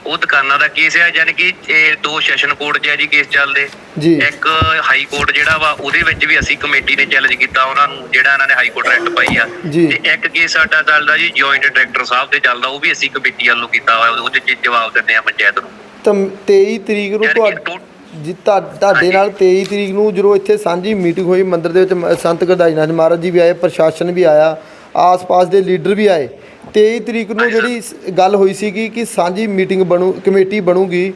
B: ਉਹ ਦੁਕਾਨਾਂ ਦਾ ਕੇਸ ਹੈ ਯਾਨੀ ਕਿ ਇਹ ਦੋ ਸੈਸ਼ਨ ਕੋਰਟ 'ਚ ਜੀ ਕੇਸ ਚੱਲਦੇ।
A: ਜੀ।
B: ਇੱਕ ਹਾਈ ਕੋਰਟ ਜਿਹੜਾ ਵਾ ਉਹਦੇ ਵਿੱਚ ਵੀ ਅਸੀਂ ਕਮੇਟੀ ਨੇ ਚੈਲੰਜ ਕੀਤਾ ਉਹਨਾਂ ਨੂੰ ਜਿਹੜਾ ਇਹਨਾਂ ਨੇ ਹਾਈ ਕੋਰਟ ਐਕਟ ਪਾਈ ਆ।
A: ਜੀ।
B: ਤੇ ਇੱਕ ਕੇਸ ਸਾਡਾ ਚੱਲਦਾ ਜੀ ਜੁਆਇੰਟ ਡਾਇਰੈਕਟਰ ਸਾਹਿਬ ਤੇ ਚੱਲਦਾ ਉਹ ਵੀ ਅਸੀਂ ਕਮੇਟੀ ਵੱਲੋਂ ਕੀਤਾ ਹੋਇਆ ਉਹਦੇ 'ਚ ਜਵਾਬ ਦਿੰਦੇ ਆ ਪੰਚਾਇਤ ਨੂੰ।
A: ਤਾਂ 23 ਤਰੀਕ ਨੂੰ
B: ਯਾਨੀ ਕਿ
A: ਤੁਹਾਡੇ
B: ਟੋ-
A: ਜੀ ਤੁਹਾ- ਤੁਹਾਡੇ ਨਾਲ 23 ਤਰੀਕ ਨੂੰ ਜਦੋਂ ਇੱਥੇ ਸਾਂਝੀ ਮੀਟਿੰਗ ਹੋਈ ਮੰਦਿਰ ਦੇ ਵਿੱਚ ਮ- ਸੰਤ ਗਰਦਾਈ ਨਾਥ ਮਹਾਰਾਜ ਜੀ ਵੀ ਆਏ ਪ੍ਰਸ਼ਾਸਨ ਵੀ ਆਇਆ ਆਸ-ਪਾਸ ਦੇ ਲੀਡਰ ਵੀ ਆਏ 23 ਤਰੀਕ ਨੂੰ ਜਿਹੜੀ ਸ- ਗੱਲ ਹੋਈ ਸੀਗੀ ਕਿ ਸਾਂਝੀ ਮੀਟਿੰਗ ਬਣੂ ਕਮੇਟੀ ਬਣੂਗੀ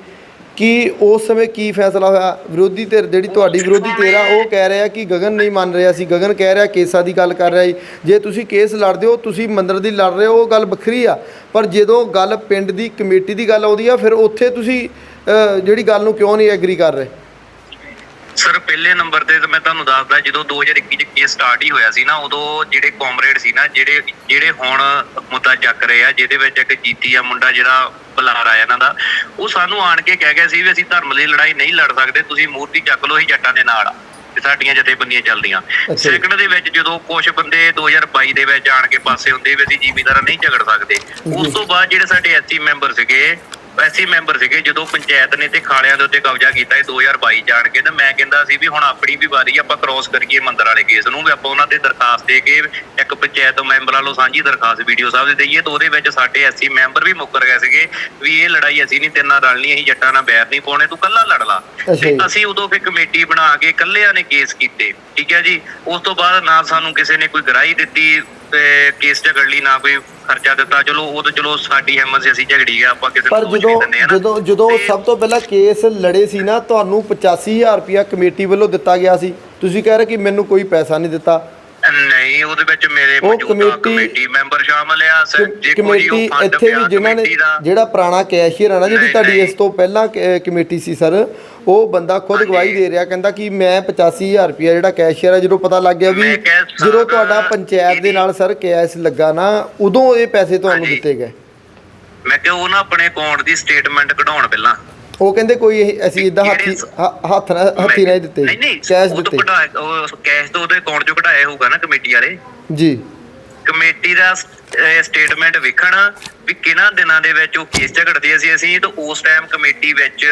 A: ਕਿ ਉਸ ਸਮੇਂ ਕੀ ਫੈਸਲਾ ਹੋਇਆ? ਵਿਰੋਧੀ ਧਿਰ ਜਿਹੜੀ ਤੁਹਾਡੀ ਵਿਰੋਧੀ ਧਿਰ ਆ ਉਹ ਕਹਿ ਰਿਹਾ ਕਿ ਗਗਨ ਨਹੀਂ ਮੰਨ ਰਿਹਾ ਸੀ। ਗਗਨ ਕਹਿ ਰਿਹਾ ਕੇਸਾਂ ਦੀ ਗੱਲ ਕਰ ਰਿਹਾ ਜੀ ਜੇ ਤੁਸੀਂ ਕੇਸ ਲੜਦੇ ਹੋ ਤੁਸੀਂ ਮੰਦਰ ਦੀ ਲੜ ਰਹੇ ਹੋ ਉਹ ਗੱਲ ਵੱਖਰੀ ਆ। ਪਰ ਜਦੋਂ ਗੱਲ ਪਿੰਡ ਦੀ ਕਮੇਟੀ ਦੀ ਗੱਲ ਆਉਂਦੀ ਆ ਫਿਰ ਉੱਥੇ ਤੁਸੀਂ ਅ, ਜਿਹੜੀ ਗੱਲ ਨੂੰ ਕਿਉਂ ਨਹੀਂ ਐਗਰੀ ਕਰ ਰਹੇ?
B: ਸਰ ਪਹਿਲੇ ਨੰਬਰ ਤੇ ਤਾਂ ਮੈਂ ਤੁਹਾਨੂੰ ਦੱਸਦਾ ਜਦੋਂ 2021 ਚ ਕੇਸ ਸਟਾਰਟ ਹੀ ਹੋਇਆ ਸੀ ਨਾ ਉਦੋਂ ਜਿਹੜੇ ਕਾਮਰੇਡ ਸੀ ਨਾ ਜਿਹੜੇ ਜਿਹੜੇ ਹੁਣ ਮੁੱਦਾ ਚੱਕ ਰਹੇ ਆ ਜਿਹਦੇ ਵਿੱਚ ਇੱਕ ਜੀਤੀ ਆ ਮੁੰਡਾ ਜਿਹੜਾ ਬੁਲਾਰ ਆਇਆ ਇਹਨਾਂ ਦਾ ਉਹ ਸਾਨੂੰ ਆਣ ਕੇ ਕਹਿ ਗਏ ਸੀ ਵੀ ਅਸੀਂ ਧਰਮ ਦੀ ਲੜਾਈ ਨਹੀਂ ਲੜ ਸਕਦੇ ਤੁਸੀਂ ਮੂਰਤੀ ਚੱਕ ਲਓ ਅਸੀਂ ਜੱਟਾਂ ਦੇ ਨਾਲ ਆ ਤੇ ਸਾਡੀਆਂ ਜਥੇਬੰਦੀਆਂ ਚੱਲਦੀਆਂ। ਸੈਕੰਡ ਦੇ ਵਿੱਚ ਜਦੋਂ ਕੁਝ ਬੰਦੇ 2022 ਦੇ ਵਿੱਚ ਆਣ ਕੇ ਪਾਸੇ ਹੁੰਦੇ ਵੀ ਅਸੀਂ ਜ਼ਿਮੀਂਦਾਰਾਂ ਨਹੀਂ ਝਗੜ ਸਕਦੇ ਉਸ ਤੋਂ ਬਾਅਦ ਜਿਹੜੇ ਸਾਡੇ ਐਸਸੀ ਮੈਂਬਰ ਸੀਗੇ ਐਸਸੀ ਮੈਂਬਰ ਸੀਗੇ ਜਦੋਂ ਪੰਚਾਇਤ ਨੇ ਤੇ ਖਾਲਿਆਂ ਦੇ ਉੱਤੇ ਕਬਜ਼ਾ ਕੀਤਾ ਇਹ 2022 ਜਾਣ ਕੇ ਤਾਂ ਮੈਂ ਕਹਿੰਦਾ ਸੀ ਵੀ ਹੁਣ ਆਪਣੀ ਵੀ ਵਾਰੀ ਆਪਾਂ ਕ੍ਰੋਸ ਕਰੀਏ ਮੰਦਰ ਵਾਲੇ ਕੇਸ ਨੂੰ ਵੀ ਆਪਾਂ ਉਹਨਾਂ ਤੇ ਦਰਖਾਸਤ ਦੇ ਕੇ ਇੱਕ ਪੰਚਾਇਤ ਮੈਂਬਰ ਵੱਲੋਂ ਸਾਂਝੀ ਦਰਖਾਸਤ ਵੀਡੀਓ ਸਾਹਿਬ ਦੇ ਦਈਏ ਤਾਂ ਉਹਦੇ ਵਿੱਚ ਸਾਡੇ ਐਸਸੀ ਮੈਂਬਰ ਵੀ ਮੁੱਕਰ ਗਏ ਸੀਗੇ ਵੀ ਇਹ ਲੜਾਈ ਅਸੀਂ ਨਹੀਂ ਤੇਰੇ ਨਾਲ ਰਲਣੀ ਅਸੀਂ ਜੱਟਾਂ ਨਾਲ ਬੈਰ ਨਹੀਂ ਪਾਉਣੇ ਤੂੰ ਕੱਲਾ ਲੜ ਲਾ ਤੇ। ਅਸੀਂ ਉਦੋਂ ਫਿਰ ਕਮੇਟੀ ਬਣਾ ਕੇ ਕੱਲਿਆਂ ਨੇ ਕੇਸ ਕੀਤੇ ਠੀਕ ਹੈ ਜੀ ਉਸ ਤੋਂ ਬਾਅਦ ਨਾ ਸਾਨੂੰ ਕਿਸੇ ਨੇ ਕੋਈ ਗਰਾਈ ਦਿੱਤੀ ਤੇ ਕੇਸ ਝਗੜ ਲਈ ਨਾ ਕੋਈ ਖਰਚਾ ਦਿੱਤਾ ਚਲੋ ਉਹ ਤਾਂ ਚਲੋ ਸਾਡੀ ਹਿੰਮਤ ਸੀ ਅਸੀਂ ਝਗੜੀ ਗਿਆ ਆਪਾਂ ਕਿਸੇ
A: ਪਰ
B: ਨੂੰ
A: ਜਦੋਂ
B: ਨਹੀਂ ਦਿੰਦੇ ਆ ਨਾ
A: ਜਦੋਂ ਜਦੋਂ ਸਭ ਤੋਂ ਪਹਿਲਾਂ ਕੇਸ ਲੜੇ ਸੀ ਨਾ ਤੁਹਾਨੂੰ 85000 ਰੁਪਇਆ ਕਮੇਟੀ ਵੱਲੋਂ ਦਿੱਤਾ ਗਿਆ ਸੀ। ਤੁਸੀਂ ਕਹਿ ਰਹੇ ਕਿ ਮੈਨੂੰ ਕੋਈ ਪੈਸਾ ਨਹੀਂ ਦਿੱਤਾ।
B: ਨਹੀਂ ਉਹਦੇ ਵਿੱਚ ਮੇਰੇ
A: ਉਹ
B: ਮੌਜੂਦਾ
A: ਕਮੇਟੀ-
B: ਕਮੇਟੀ ਮੈਂਬਰ ਸ਼ਾਮਲ ਆ ਸਰ। ਜੇ ਕੋਈ ਉਹ ਫੰਡ
A: ਇੱਥੇ ਵੀ
B: ਪਿਆ
A: ਜਿਨ੍ਹਾਂ ਨੇ
B: ਕਮੇਟੀ ਦਾ
A: ਜਿਹੜਾ ਪੁਰਾਣਾ ਕੈਸ਼ੀਅਰ ਆ ਨਾ ਜਿਹੜੀ ਤੁਹਾਡੀ। ਇਸ ਤੋਂ ਪਹਿਲਾਂ ਕ- ਕਮੇਟੀ ਸੀ ਸਰ ਉਹ ਬੰਦਾ ਖੁਦ। ਗਵਾਹੀ ਦੇ ਰਿਹਾ ਕਹਿੰਦਾ ਕਿ ਮੈਂ 85000 ਰੁਪਇਆ ਜਿਹੜਾ ਕੈਸ਼ੀਅਰ ਆ ਜਦੋਂ ਪਤਾ ਲੱਗ ਗਿਆ ਵੀ ਜਦੋਂ ਤੁਹਾਡਾ ਪੰਚਾਇਤ ਦੇ ਨਾਲ ਸਰ ਕੈਸ਼ ਲੱਗਾ ਨਾ ਉਦੋਂ ਇਹ ਪੈਸੇ ਤੁਹਾਨੂੰ। ਦਿੱਤੇ ਗਏ।
B: ਮੈਂ ਕਿਹਾ ਉਹ ਨਾ ਆਪਣੇ ਅਕਾਊਂਟ ਦੀ ਸਟੇਟਮੈਂਟ ਕਢਾਉਣ ਪਹਿਲਾਂ।
A: ਉਹ ਕਹਿੰਦੇ ਕੋਈ ਅਸੀਂ ਇਦਾਂ ਹੱਥੀ ਹ- ਹੱਥ ਨਾਲ ਹੱਥੀ ਨਹੀਂ ਦਿੱਤੇ ਕੈਸ਼ ਦਿੱਤੇ।
B: ਉਹ ਕੈਸ਼ ਤੋਂ ਉਹਦੇ ਅਕਾਊਂਟ ਚੋਂ ਕਢਾਇਆ ਹੋਊਗਾ ਨਾ ਕਮੇਟੀ ਵਾਲੇ।
A: ਜੀ।
B: ਕਮੇਟੀ ਦਾ ਸਟੇਟਮੈਂਟ ਵੇਖਣ ਵੀ ਕਿਹਨਾਂ ਦਿਨਾਂ ਦੇ ਵਿੱਚ ਉਹ ਕੇਸ ਝਗੜਦੇ ਸੀ ਅਸੀਂ ਤੇ ਉਸ ਟਾਈਮ ਕਮੇਟੀ ਵਿੱਚ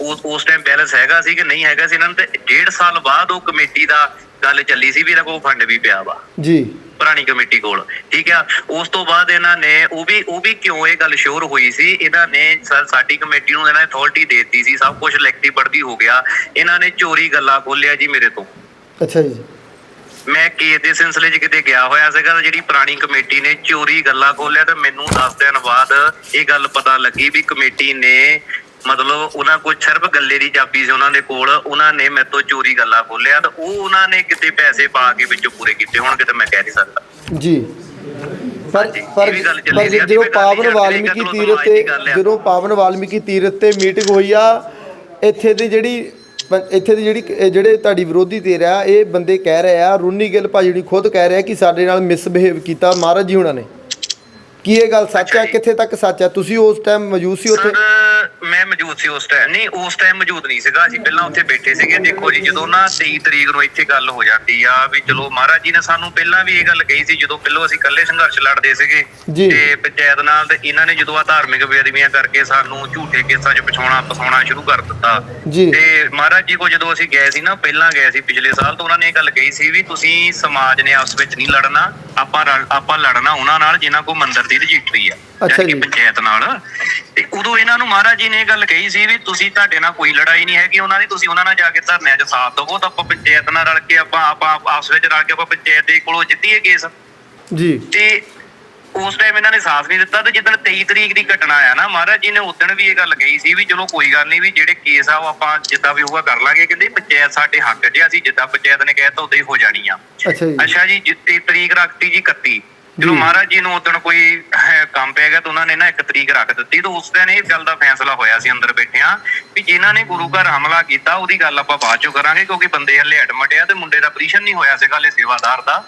B: ਉਸ ਉਸ ਟਾਈਮ ਬੈਲੈਂਸ ਹੈਗਾ ਸੀ ਕਿ ਨਹੀਂ ਹੈਗਾ ਸੀ ਇਹਨਾਂ ਨੂੰ ਤੇ ਡੇਢ ਸਾਲ ਬਾਅਦ ਉਹ ਕਮੇਟੀ ਦਾ ਗੱਲ ਚੱਲੀ ਸੀ ਵੀ ਇਹਨਾਂ ਕੋਲ ਫੰਡ ਵੀ ਪਿਆ ਵਾ।
A: ਜੀ।
B: ਪੁਰਾਣੀ ਕਮੇਟੀ ਕੋਲ ਠੀਕ ਆ? ਉਸ ਤੋਂ ਬਾਅਦ ਇਹਨਾਂ ਨੇ ਉਹ ਵੀ ਉਹ ਵੀ ਕਿਉਂ ਇਹ ਗੱਲ ਸ਼ੋਰ ਹੋਈ ਸੀ? ਇਹਨਾਂ ਨੇ ਸਾਡੀ ਕਮੇਟੀ ਨੂੰ ਇਹਨਾਂ ਨੇ ਅਥਾਰਟੀ ਦੇਤੀ ਸੀ ਸਭ ਕੁਝ ਲਿਖਤੀ ਪੜਦੀ ਹੋ ਗਿਆ। ਇਹਨਾਂ ਨੇ ਚੋਰੀ ਗੱਲਾਂ ਖੋਲਿਆ ਜੀ ਮੇਰੇ ਤੋਂ।
A: ਅੱਛਾ ਜੀ।
B: ਮੈਂ ਕੇਸ ਦੇ ਸਿਲਸਿਲੇ 'ਚ ਕਿਤੇ ਗਿਆ ਹੋਇਆ ਸੀਗਾ ਤਾਂ ਜਿਹੜੀ ਪੁਰਾਣੀ ਕਮੇਟੀ ਨੇ ਚੋਰੀ ਗੱਲਾਂ ਖੋਲਿਆ ਤੇ ਮੈਨੂੰ 10 ਦਿਨ ਬਾਅਦ ਇਹ ਗੱਲ ਪਤਾ ਲੱਗੀ ਵੀ ਕਮੇਟੀ ਨੇ ਮਤਲਬ ਉਹਨਾਂ ਕੋਲ ਸਿਰਫ ਗੱਲੇ ਦੀ ਚਾਬੀ ਸੀ ਉਹਨਾਂ ਦੇ ਕੋਲ ਉਹਨਾਂ ਨੇ ਮੇਰੇ ਤੋਂ ਚੋਰੀ ਗੱਲਾਂ ਖੋਲਿਆ ਤਾਂ ਉਹ ਉਹਨਾਂ ਨੇ ਕਿਤੇ ਪੈਸੇ ਪਾ ਕੇ ਵਿੱਚੋਂ ਪੂਰੇ ਕੀਤੇ ਹੁਣ ਕਿਤੇ ਮੈਂ ਕਹਿ ਨਹੀਂ ਸਕਦਾ
A: ਜੀ ਪਰ ਪਰ ਜਦੋਂ ਪਾਵਨ ਵਾਲਮੀਕੀ ਤੀਰਥ ਤੇ। ਜਦੋਂ ਪਾਵਨ ਵਾਲਮੀਕੀ ਤੀਰਥ ਤੇ ਮੀਟਿੰਗ ਹੋਈ ਆ ਇੱਥੇ ਦੀ ਜਿਹੜੀ ਪੰ- ਇੱਥੇ ਦੀ ਜਿਹੜੀ ਇਹ ਜਿਹੜੇ ਤੁਹਾਡੀ ਵਿਰੋਧੀ ਧਿਰ ਆ, ਇਹ ਬੰਦੇ ਕਹਿ ਰਹੇ ਆ, ਰੂਨੀ ਗਿੱਲ ਭਾਜੀ ਜੀ ਖੁਦ ਕਹਿ ਰਿਹਾ ਕਿ ਸਾਡੇ ਨਾਲ ਮਿਸਬਿਹੇਵ ਕੀਤਾ ਮਹਾਰਾਜ ਜੀ ਹੁਣਾਂ ਨੇ। ਕੀ ਇਹ ਗੱਲ ਸੱਚ
B: ਜੀ।
A: ਕਿੱਥੇ ਤੱਕ ਸੱਚ ਆ? ਤੁਸੀਂ ਉਸ ਟਾਈਮ ਮੌਜੂਦ ਸੀ ਉੱਥੇ?
B: ਸਰ ਮੈਂ ਮੌਜੂਦ ਸੀ ਉਸ ਟਾਈਮ ਨਹੀਂ ਉਸ ਟਾਈਮ ਮੌਜੂਦ ਨਹੀਂ ਸੀਗਾ। ਅਸੀਂ ਪਹਿਲਾਂ ਉੱਥੇ ਬੈਠੇ ਸੀਗੇ। ਦੇਖੋ ਜੀ ਜਦੋਂ ਨਾ 23 ਤਰੀਕ ਨੂੰ ਇੱਥੇ ਗੱਲ ਹੋ ਜਾਂਦੀ ਆ ਵੀ ਚਲੋ ਮਹਾਰਾਜ ਜੀ ਨੇ ਸਾਨੂੰ ਪਹਿਲਾਂ ਵੀ ਇਹ ਗੱਲ ਕਹੀ ਸੀ ਜਦੋਂ ਪਹਿਲਾਂ ਅਸੀਂ ਇਕੱਲੇ ਸੰਘਰਸ਼ ਲੜਦੇ ਸੀਗੇ
A: ਜੀ।
B: ਤੇ ਪੰਚਾਇਤ ਨਾਲ ਤੇ ਇਹਨਾਂ ਨੇ ਜਦੋਂ ਆ ਧਾਰਮਿਕ ਬੇਅਦਬੀਆਂ ਕਰਕੇ ਸਾਨੂੰ ਝੂਠੇ ਕੇਸਾਂ 'ਚ ਪਛਾਉਣਾ ਫਸਾਉਣਾ ਸ਼ੁਰੂ ਕਰ ਦਿੱਤਾ।
A: ਜੀ।
B: ਤੇ ਮਹਾਰਾਜ ਜੀ ਕੋ ਜਦੋਂ ਅਸੀਂ ਗਏ ਸੀ ਨਾ ਪਹਿਲਾਂ ਗਏ ਸੀ ਪਿਛਲੇ ਸਾਲ ਤਾਂ ਉਹਨਾਂ ਨੇ ਇਹ ਗੱਲ ਕਹੀ ਸੀ ਵੀ ਤੁਸੀਂ ਸਮਾਜ ਨੇ ਆਪਸ ਵਿੱਚ ਨਹੀਂ ਲੜਨਾ ਆਪਾਂ ਰਲ- ਆਪਾਂ ਲੜਨਾ ਉਹਨਾਂ ਨਾਲ ਜਿਨ੍ਹਾਂ ਕੋ ਮੰਦਿਰ ਦੀ ਰਜਿਸਟਰੀ ਆ
A: ਅੱਛਾ ਜੀ।
B: ਪੰਚਾਇਤ ਨਾਲ। ਤੇ ਉਦੋਂ ਇਹਨਾਂ ਨੂੰ ਮਹਾਰਾਜ ਜੀ ਨੇ ਇਹ ਗੱਲ ਕਹੀ ਸੀ ਵੀ ਤੁਸੀਂ ਤੁਹਾਡੇ ਨਾਲ ਕੋਈ ਲੜਾਈ ਨਹੀਂ ਹੈਗੀ ਉਹਨਾਂ ਦੀ ਤੁਸੀਂ ਉਹਨਾਂ ਨਾਲ ਜਾ ਕੇ ਧਰਨਿਆਂ 'ਚ ਸਾਥ ਦਵੋ ਤਾਂ ਆਪਾਂ ਪੰਚਾਇਤ ਨਾਲ ਰਲ ਕੇ ਆਪਾਂ ਆਪਾਂ ਆਪਸ ਵਿੱਚ ਰਲ ਕੇ ਆਪਾਂ ਪੰਚਾਇਤ ਦੇ ਕੋਲੋਂ ਜਿੱਤੀਏ ਕੇਸ।
A: ਜੀ।
B: ਤੇ ਉਸ ਟਾਈਮ ਇਹਨਾਂ ਨੇ ਸਾਥ ਨਹੀਂ ਦਿੱਤਾ ਤੇ ਜਿੱਦਣ 23 ਤਰੀਕ ਦੀ ਘਟਨਾ ਆ ਨਾ ਮਹਾਰਾਜ ਜੀ ਨੇ ਉਦੋਂ ਵੀ ਇਹ ਗੱਲ ਕਹੀ ਸੀ ਵੀ ਚਲੋ ਕੋਈ ਗੱਲ ਨਹੀਂ ਵੀ ਜਿਹੜੇ ਕੇਸ ਆ ਉਹ ਆਪਾਂ ਜਿੱਦਾਂ ਵੀ ਹੋਊਗਾ ਕਰ ਲਾਂਗੇ ਕਹਿੰਦੇ ਪੰਚਾਇਤ ਸਾਡੇ ਹੱਕ 'ਚ ਆ, ਅਸੀਂ ਜਿੱਦਾਂ ਪੰਚਾਇਤ ਨੇ ਕਹਿਤਾ ਉਦਾਂ ਹੀ ਹੋ ਜਾਣੀ ਆ।
A: ਅੱਛਾ ਜੀ।
B: ਅੱਛਾ ਜੀ ਜਿੱਤੇ ਤਰੀਕ ਰੱਖਤੀ ਜੀ 31 ਜਦੋਂ। ਮਹਾਰਾਜ ਜੀ ਨੂੰ ਉਦੋਂ ਕੋਈ ਕੰਮ ਪੈ ਗਿਆ ਤਾਂ ਉਹਨਾਂ ਨੇ ਨਾ ਇੱਕ ਤਰੀਕ ਰੱਖ ਦਿੱਤੀ ਤਾਂ ਉਸ ਦਿਨ ਇਹ ਗੱਲ ਦਾ ਫੈਸਲਾ ਹੋਇਆ ਸੀ ਅੰਦਰ ਬੈਠਿਆਂ ਵੀ ਜਿਨ੍ਹਾਂ ਨੇ ਗੁਰੂ ਘਰ ਹਮਲਾ ਕੀਤਾ ਉਹਦੀ ਗੱਲ ਆਪਾਂ ਬਾਅਦ ਚੋਂ ਕਰਾਂਗੇ ਕਿਉਂਕਿ ਬੰਦੇ ਹੱਲੇ ਅਡਮਟਿਆ ਤੇ ਮੁੰਡੇ ਦਾ ਆਪਰੇਸ਼ਨ ਨਹੀਂ ਹੋਇਆ ਸੀਗਾ ਹਲੇ ਸੇਵਾਦਾਰ ਦਾ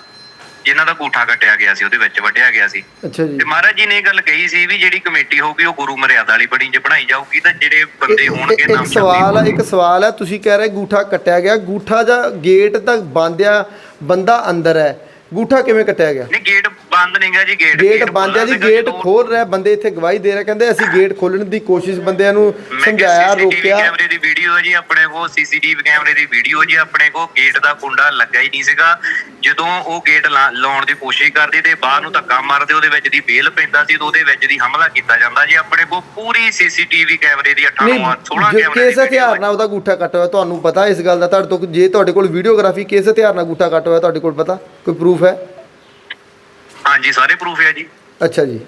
B: ਜਿਨ੍ਹਾਂ ਦਾ ਗੂਠਾ ਕੱਟਿਆ ਗਿਆ ਸੀ ਉਹਦੇ ਵਿੱਚ ਵੱਢਿਆ ਗਿਆ ਸੀ।
A: ਅੱਛਾ ਜੀ।
B: ਤੇ ਮਹਾਰਾਜ ਜੀ ਨੇ ਇਹ ਗੱਲ ਕਹੀ ਸੀ ਵੀ ਜਿਹੜੀ ਕਮੇਟੀ ਹੋਊਗੀ ਉਹ ਗੁਰੂ ਮਰਿਆਦਾ ਵਾਲੀ ਬਣੀ ਜੇ ਬਣਾਈ ਜਾਊਗੀ ਤਾਂ ਜਿਹੜੇ ਬੰਦੇ
A: ਇੱਕ-
B: ਹੋਣਗੇ
A: ਇੱਕ
B: ਨਾਮ
A: ਸਵਾਲ ਇੱਕ ਸਵਾਲ ਆ ਤੁਸੀਂ ਕਹਿ ਰਹੇ ਗੂਠਾ ਕੱਟਿਆ ਗਿਆ ਗੂਠਾ ਜਾਂ ਗੇਟ ਤਾਂ ਬੰਦ ਆ ਬੰਦਾ ਅੰਦਰ ਹੈ ਗੂਠਾ ਕਿਵੇਂ ਕੱਟਿਆ ਗਿਆ?
B: ਨਹੀਂ ਗੇਟ ਬੰਦ ਨਹੀਂ ਗਾ ਜੀ ਗੇਟ
A: ਗੇਟ ਬੰਦ ਹੈ ਜੀ ਗੇਟ ਖੋਲ ਰਿਹਾ ਬੰਦੇ ਇੱਥੇ ਗਵਾਹੀ ਦੇ ਰਹੇ ਕਹਿੰਦੇ ਅਸੀਂ ਗੇਟ ਖੋਲਣ ਦੀ ਕੋਸ਼ਿਸ਼ ਬੰਦਿਆਂ ਨੂੰ ਸਮਝਾਇਆ ਰੋਕਿਆ।
B: ਕੈਮਰੇ ਦੀ ਵੀਡੀਓ ਹੈ ਜੀ ਆਪਣੇ ਕੋਲ ਸੀਸੀਟੀਵੀ ਕੈਮਰੇ ਦੀ ਵੀਡੀਓ ਜੀ ਆਪਣੇ ਕੋਲ ਗੇਟ ਦਾ ਕੁੰਡਾ ਲੱਗਾ ਹੀ ਨਹੀਂ ਸੀਗਾ। ਜਦੋਂ ਉਹ ਗੇਟ ਲਾਉਣ ਦੀ ਕੋਸ਼ਿਸ਼ ਕਰਦੇ ਤੇ ਬਾਹਰ ਨੂੰ ਧੱਕਾ ਮਾਰਦੇ ਉਹਦੇ ਵਿੱਚ ਦੀ ਬੇਲ ਪੈਂਦਾ ਸੀ ਤੇ ਉਹਦੇ ਵਿੱਚ ਦੀ ਹਮਲਾ ਕੀਤਾ ਜਾਂਦਾ ਜੀ। ਆਪਣੇ ਕੋਲ ਪੂਰੀ ਸੀਸੀਟੀਵੀ ਕੈਮਰੇ ਦੀ 18
A: ਨਹੀਂ
B: 16
A: ਜੇ
B: ਕੈਮਰੇ
A: ਕਿਸ ਹਥਿਆਰ ਨਾਲ ਉਹਦਾ ਗੂਠਾ ਕੱਟ ਹੋਇਆ ਤੁਹਾਨੂੰ ਪਤਾ ਇਸ ਗੱਲ ਦਾ ਤੁਹਾਡੇ ਤੋਂ ਜੇ ਤੁਹਾਡੇ ਕੋਲ ਵੀਡੀਓਗ੍ਰਾਫੀ ਕਿਸ ਹਥਿਆਰ ਨਾਲ ਗੂਠਾ ਕੱਟ ਹੋਇਆ ਤੁਹਾਡੇ ਕੋਲ ਪਤਾ? ਕੋਈ ਪ੍ਰੂਫ ਹੈ?
B: ਹਾਂਜੀ ਸਾਰੇ ਪ੍ਰੂਫ ਹੈ ਜੀ।
A: ਅੱਛਾ ਜੀ।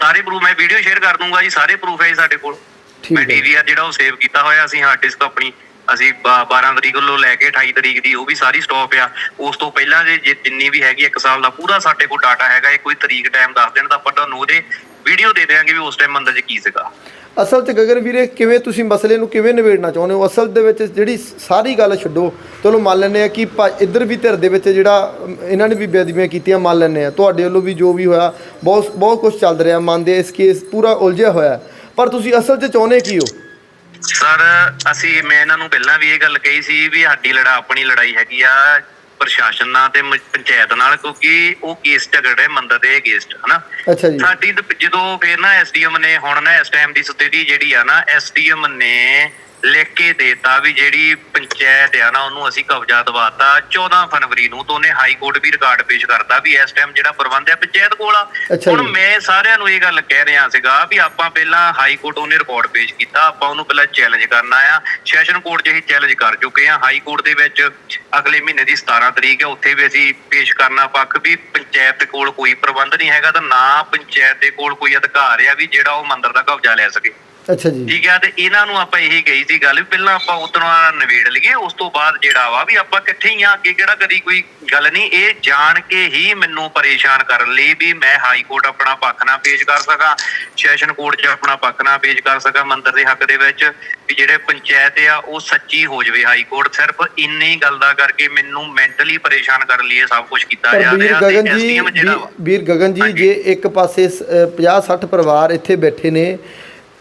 B: ਸਾਰੇ ਪ੍ਰੂਫ ਮੈਂ ਵੀਡੀਓ ਸ਼ੇਅਰ ਕਰ ਦੂੰਗਾ ਜੀ ਸਾਰੇ ਪ੍ਰੂਫ ਹੈ ਜੀ ਸਾਡੇ ਕੋਲ।
A: ਠੀਕ
B: ਮੈਂ
A: ਹੈ
B: ਡੀਵੀਆਰ ਜਿਹੜਾ ਉਹ ਸੇਵ ਕੀਤਾ ਹੋਇਆ ਅਸੀਂ ਹਾਰਡ ਡਿਸਕ ਆਪਣੀ ਅਸੀਂ ਬ- 12 ਤਰੀਕ ਨੂੰ ਲੈ ਕੇ 28 ਤਰੀਕ ਦੀ ਉਹ ਵੀ ਸਾਰੀ ਸਟਾਪ ਆ। ਉਸ ਤੋਂ ਪਹਿਲਾਂ ਦੇ ਜੇ ਜਿੰਨੀ ਵੀ ਹੈਗੀ 1 ਸਾਲ ਦਾ ਪੂਰਾ ਸਾਡੇ ਕੋਲ ਡਾਟਾ ਹੈਗਾ ਇਹ ਕੋਈ ਤਰੀਕ ਟਾਈਮ ਦੱਸ ਦੇਣ ਤਾਂ ਆਪਾਂ ਤੁਹਾਨੂੰ ਉਹਦੇ ਵੀਡੀਓ ਦੇ ਦੇਵਾਂਗੇ ਵੀ ਉਸ ਟਾਈਮ ਮੰਦਰ 'ਚ ਕੀ ਸੀਗਾ।
A: ਅਸਲ 'ਚ ਗਗਨ ਵੀਰੇ, ਕਿਵੇਂ ਤੁਸੀਂ ਮਸਲੇ ਨੂੰ ਕਿਵੇਂ ਨਿਬੇੜਨਾ ਚਾਹੁੰਦੇ ਹੋ? ਅਸਲ ਦੇ ਵਿੱਚ ਜਿਹੜੀ ਸਾਰੀ ਗੱਲ ਛੱਡੋ, ਚਲੋ ਮੰਨ ਲੈਂਦੇ ਆ ਕਿ ਭਾ- ਇੱਧਰ ਵੀ ਧਿਰ ਦੇ ਵਿੱਚ ਜਿਹੜਾ ਇਹਨਾਂ ਨੇ ਵੀ ਬੇਅਦਬੀਆਂ ਕੀਤੀਆਂ, ਮੰਨ ਲੈਂਦੇ ਆ ਤੁਹਾਡੇ ਵੱਲੋਂ ਵੀ ਜੋ ਵੀ ਹੋਇਆ, ਬਹੁਤ ਬਹੁਤ ਕੁਝ ਚੱਲ ਰਿਹਾ ਮੰਨਦੇ ਇਸ ਕੇਸ ਪੂਰਾ ਉਲਝਿਆ ਹੋਇਆ। ਪਰ ਤੁਸੀਂ ਅਸਲ 'ਚ ਚਾਹੁੰਦੇ ਕੀ ਹੋ?
B: ਸਰ, ਅਸੀਂ, ਮੈਂ ਇਹਨਾਂ ਨੂੰ ਪਹਿਲਾਂ ਵੀ ਇਹ ਗੱਲ ਕਹੀ ਸੀ ਵੀ ਸਾਡੀ ਲੜਾ ਆਪਣੀ ਲੜਾਈ ਹੈਗੀ ਆ। ਪ੍ਰਸ਼ਾਸਨ ਨਾਲ ਤੇ ਮ- ਪੰਚਾਇਤ ਨਾਲ ਕਿਉਂਕਿ ਉਹ ਕੇਸ ਝਗੜੇ ਮੰਦਰ ਦੇ ਅਗੇਂਸਟ ਹਨਾ?
A: ਅੱਛਾ ਜੀ।
B: ਸਾਡੀ ਤਾਂ ਜਦੋਂ ਫਿਰ ਨਾ ਐਸਡੀਐਮ ਨੇ ਹੁਣ ਨਾ ਇਸ ਟਾਈਮ ਦੀ ਸਥਿਤੀ ਜਿਹੜੀ ਆ ਨਾ ਐਸਡੀਐਮ ਨੇ ਲਿਖ ਕੇ ਦੇਤਾ ਵੀ ਜਿਹੜੀ ਪੰਚਾਇਤ ਆ ਨਾ ਉਹਨੂੰ ਅਸੀਂ ਕਬਜ਼ਾ ਦਵਾਤਾ। 14 ਫਰਵਰੀ ਨੂੰ ਤੋਂ ਉਹਨੇ ਹਾਈ ਕੋਰਟ ਵੀ ਰਿਕਾਰਡ ਪੇਸ਼ ਕਰਤਾ ਵੀ ਇਸ ਟਾਈਮ ਜਿਹੜਾ ਪ੍ਰਬੰਧ ਹੈ ਪੰਚਾਇਤ ਕੋਲ ਆ।
A: ਅੱਛਾ
B: ਹੁਣ
A: ਜੀ।
B: ਮੈਂ ਸਾਰਿਆਂ ਨੂੰ ਇਹ ਗੱਲ ਕਹਿ ਰਿਹਾ ਸੀਗਾ ਵੀ ਆਪਾਂ ਪਹਿਲਾਂ ਹਾਈ ਕੋਰਟ ਉਹਨੇ ਰਿਕਾਰਡ ਪੇਸ਼ ਕੀਤਾ ਆਪਾਂ ਉਹਨੂੰ ਪਹਿਲਾਂ ਚੈਲੰਜ ਕਰਨਾ ਆ। ਸੈਸ਼ਨ ਕੋਰਟ 'ਚ ਅਸੀਂ ਚੈਲੰਜ ਕਰ ਚੁੱਕੇ ਆ ਹਾਈ ਕੋਰਟ ਦੇ ਵਿੱਚ ਅਗਲੇ ਮਹੀਨੇ ਦੀ 17 ਤਰੀਕ ਹੈ ਉੱਥੇ ਵੀ ਅਸੀਂ ਪੇਸ਼ ਕਰਨਾ ਪੱਖ ਵੀ ਪੰਚਾਇਤ ਕੋਲ ਕੋਈ ਪ੍ਰਬੰਧ ਨਹੀਂ ਹੈਗਾ ਤਾਂ ਨਾ ਪੰਚਾਇਤ ਦੇ ਕੋਲ ਕੋਈ ਅਧਿਕਾਰ ਆ ਵੀ ਜਿਹੜਾ ਉਹ ਮੰਦਰ ਦਾ ਕਬਜ਼ਾ ਲੈ ਸਕੇ।
A: ਅੱਛਾ ਜੀ।
B: ਠੀਕ ਹੈ ਤੇ ਇਹਨਾਂ ਨੂੰ ਆਪਾਂ ਇਹੀ ਕਹੀ ਸੀ ਗੱਲ ਵੀ ਪਹਿਲਾਂ ਆਪਾਂ ਉਤਨਾ ਨਵੇੜ ਲਈਏ ਉਸ ਤੋਂ ਬਾਅਦ ਜਿਹੜਾ ਵਾ ਵੀ ਆਪਾਂ ਇਕੱਠੇ ਹੀ ਆ ਅੱਗੇ ਕਿਹੜਾ ਕਦੀ ਕੋਈ ਗੱਲ ਨਹੀਂ ਇਹ ਜਾਣ ਕੇ ਹੀ ਮੈਨੂੰ ਪਰੇਸ਼ਾਨ ਕਰਨ ਲਈ ਵੀ ਮੈਂ ਹਾਈ ਕੋਰਟ ਆਪਣਾ ਪੱਖ ਨਾ ਪੇਸ਼ ਕਰ ਸਕਾਂ ਸੈਸ਼ਨ ਕੋਰਟ 'ਚ ਆਪਣਾ ਪੱਖ ਨਾ ਪੇਸ਼ ਕਰ ਸਕਾਂ ਮੰਦਰ ਦੇ ਹੱਕ ਦੇ ਵਿੱਚ ਵੀ ਜਿਹੜੇ ਪੰਚਾਇਤ ਆ ਉਹ ਸੱਚੀ ਹੋ ਜਵੇ ਹਾਈ ਕੋਰਟ। ਸਿਰਫ ਇੰਨੀ ਗੱਲ ਦਾ ਕਰਕੇ ਮੈਨੂੰ ਮੈਂਟਲੀ ਪਰੇਸ਼ਾਨ ਕਰਨ ਲਈ ਇਹ ਸਭ ਕੁਝ ਕੀਤਾ ਜਾ ਰਿਹਾ
A: ਜੀ
B: SDM ਜਿਹੜਾ
A: ਵੀਰ- ਗਗਨ ਜੀ। ਜੇ ਇੱਕ ਪਾਸੇ 50 60 ਪਰਿਵਾਰ ਇੱਥੇ ਬੈਠੇ ਨੇ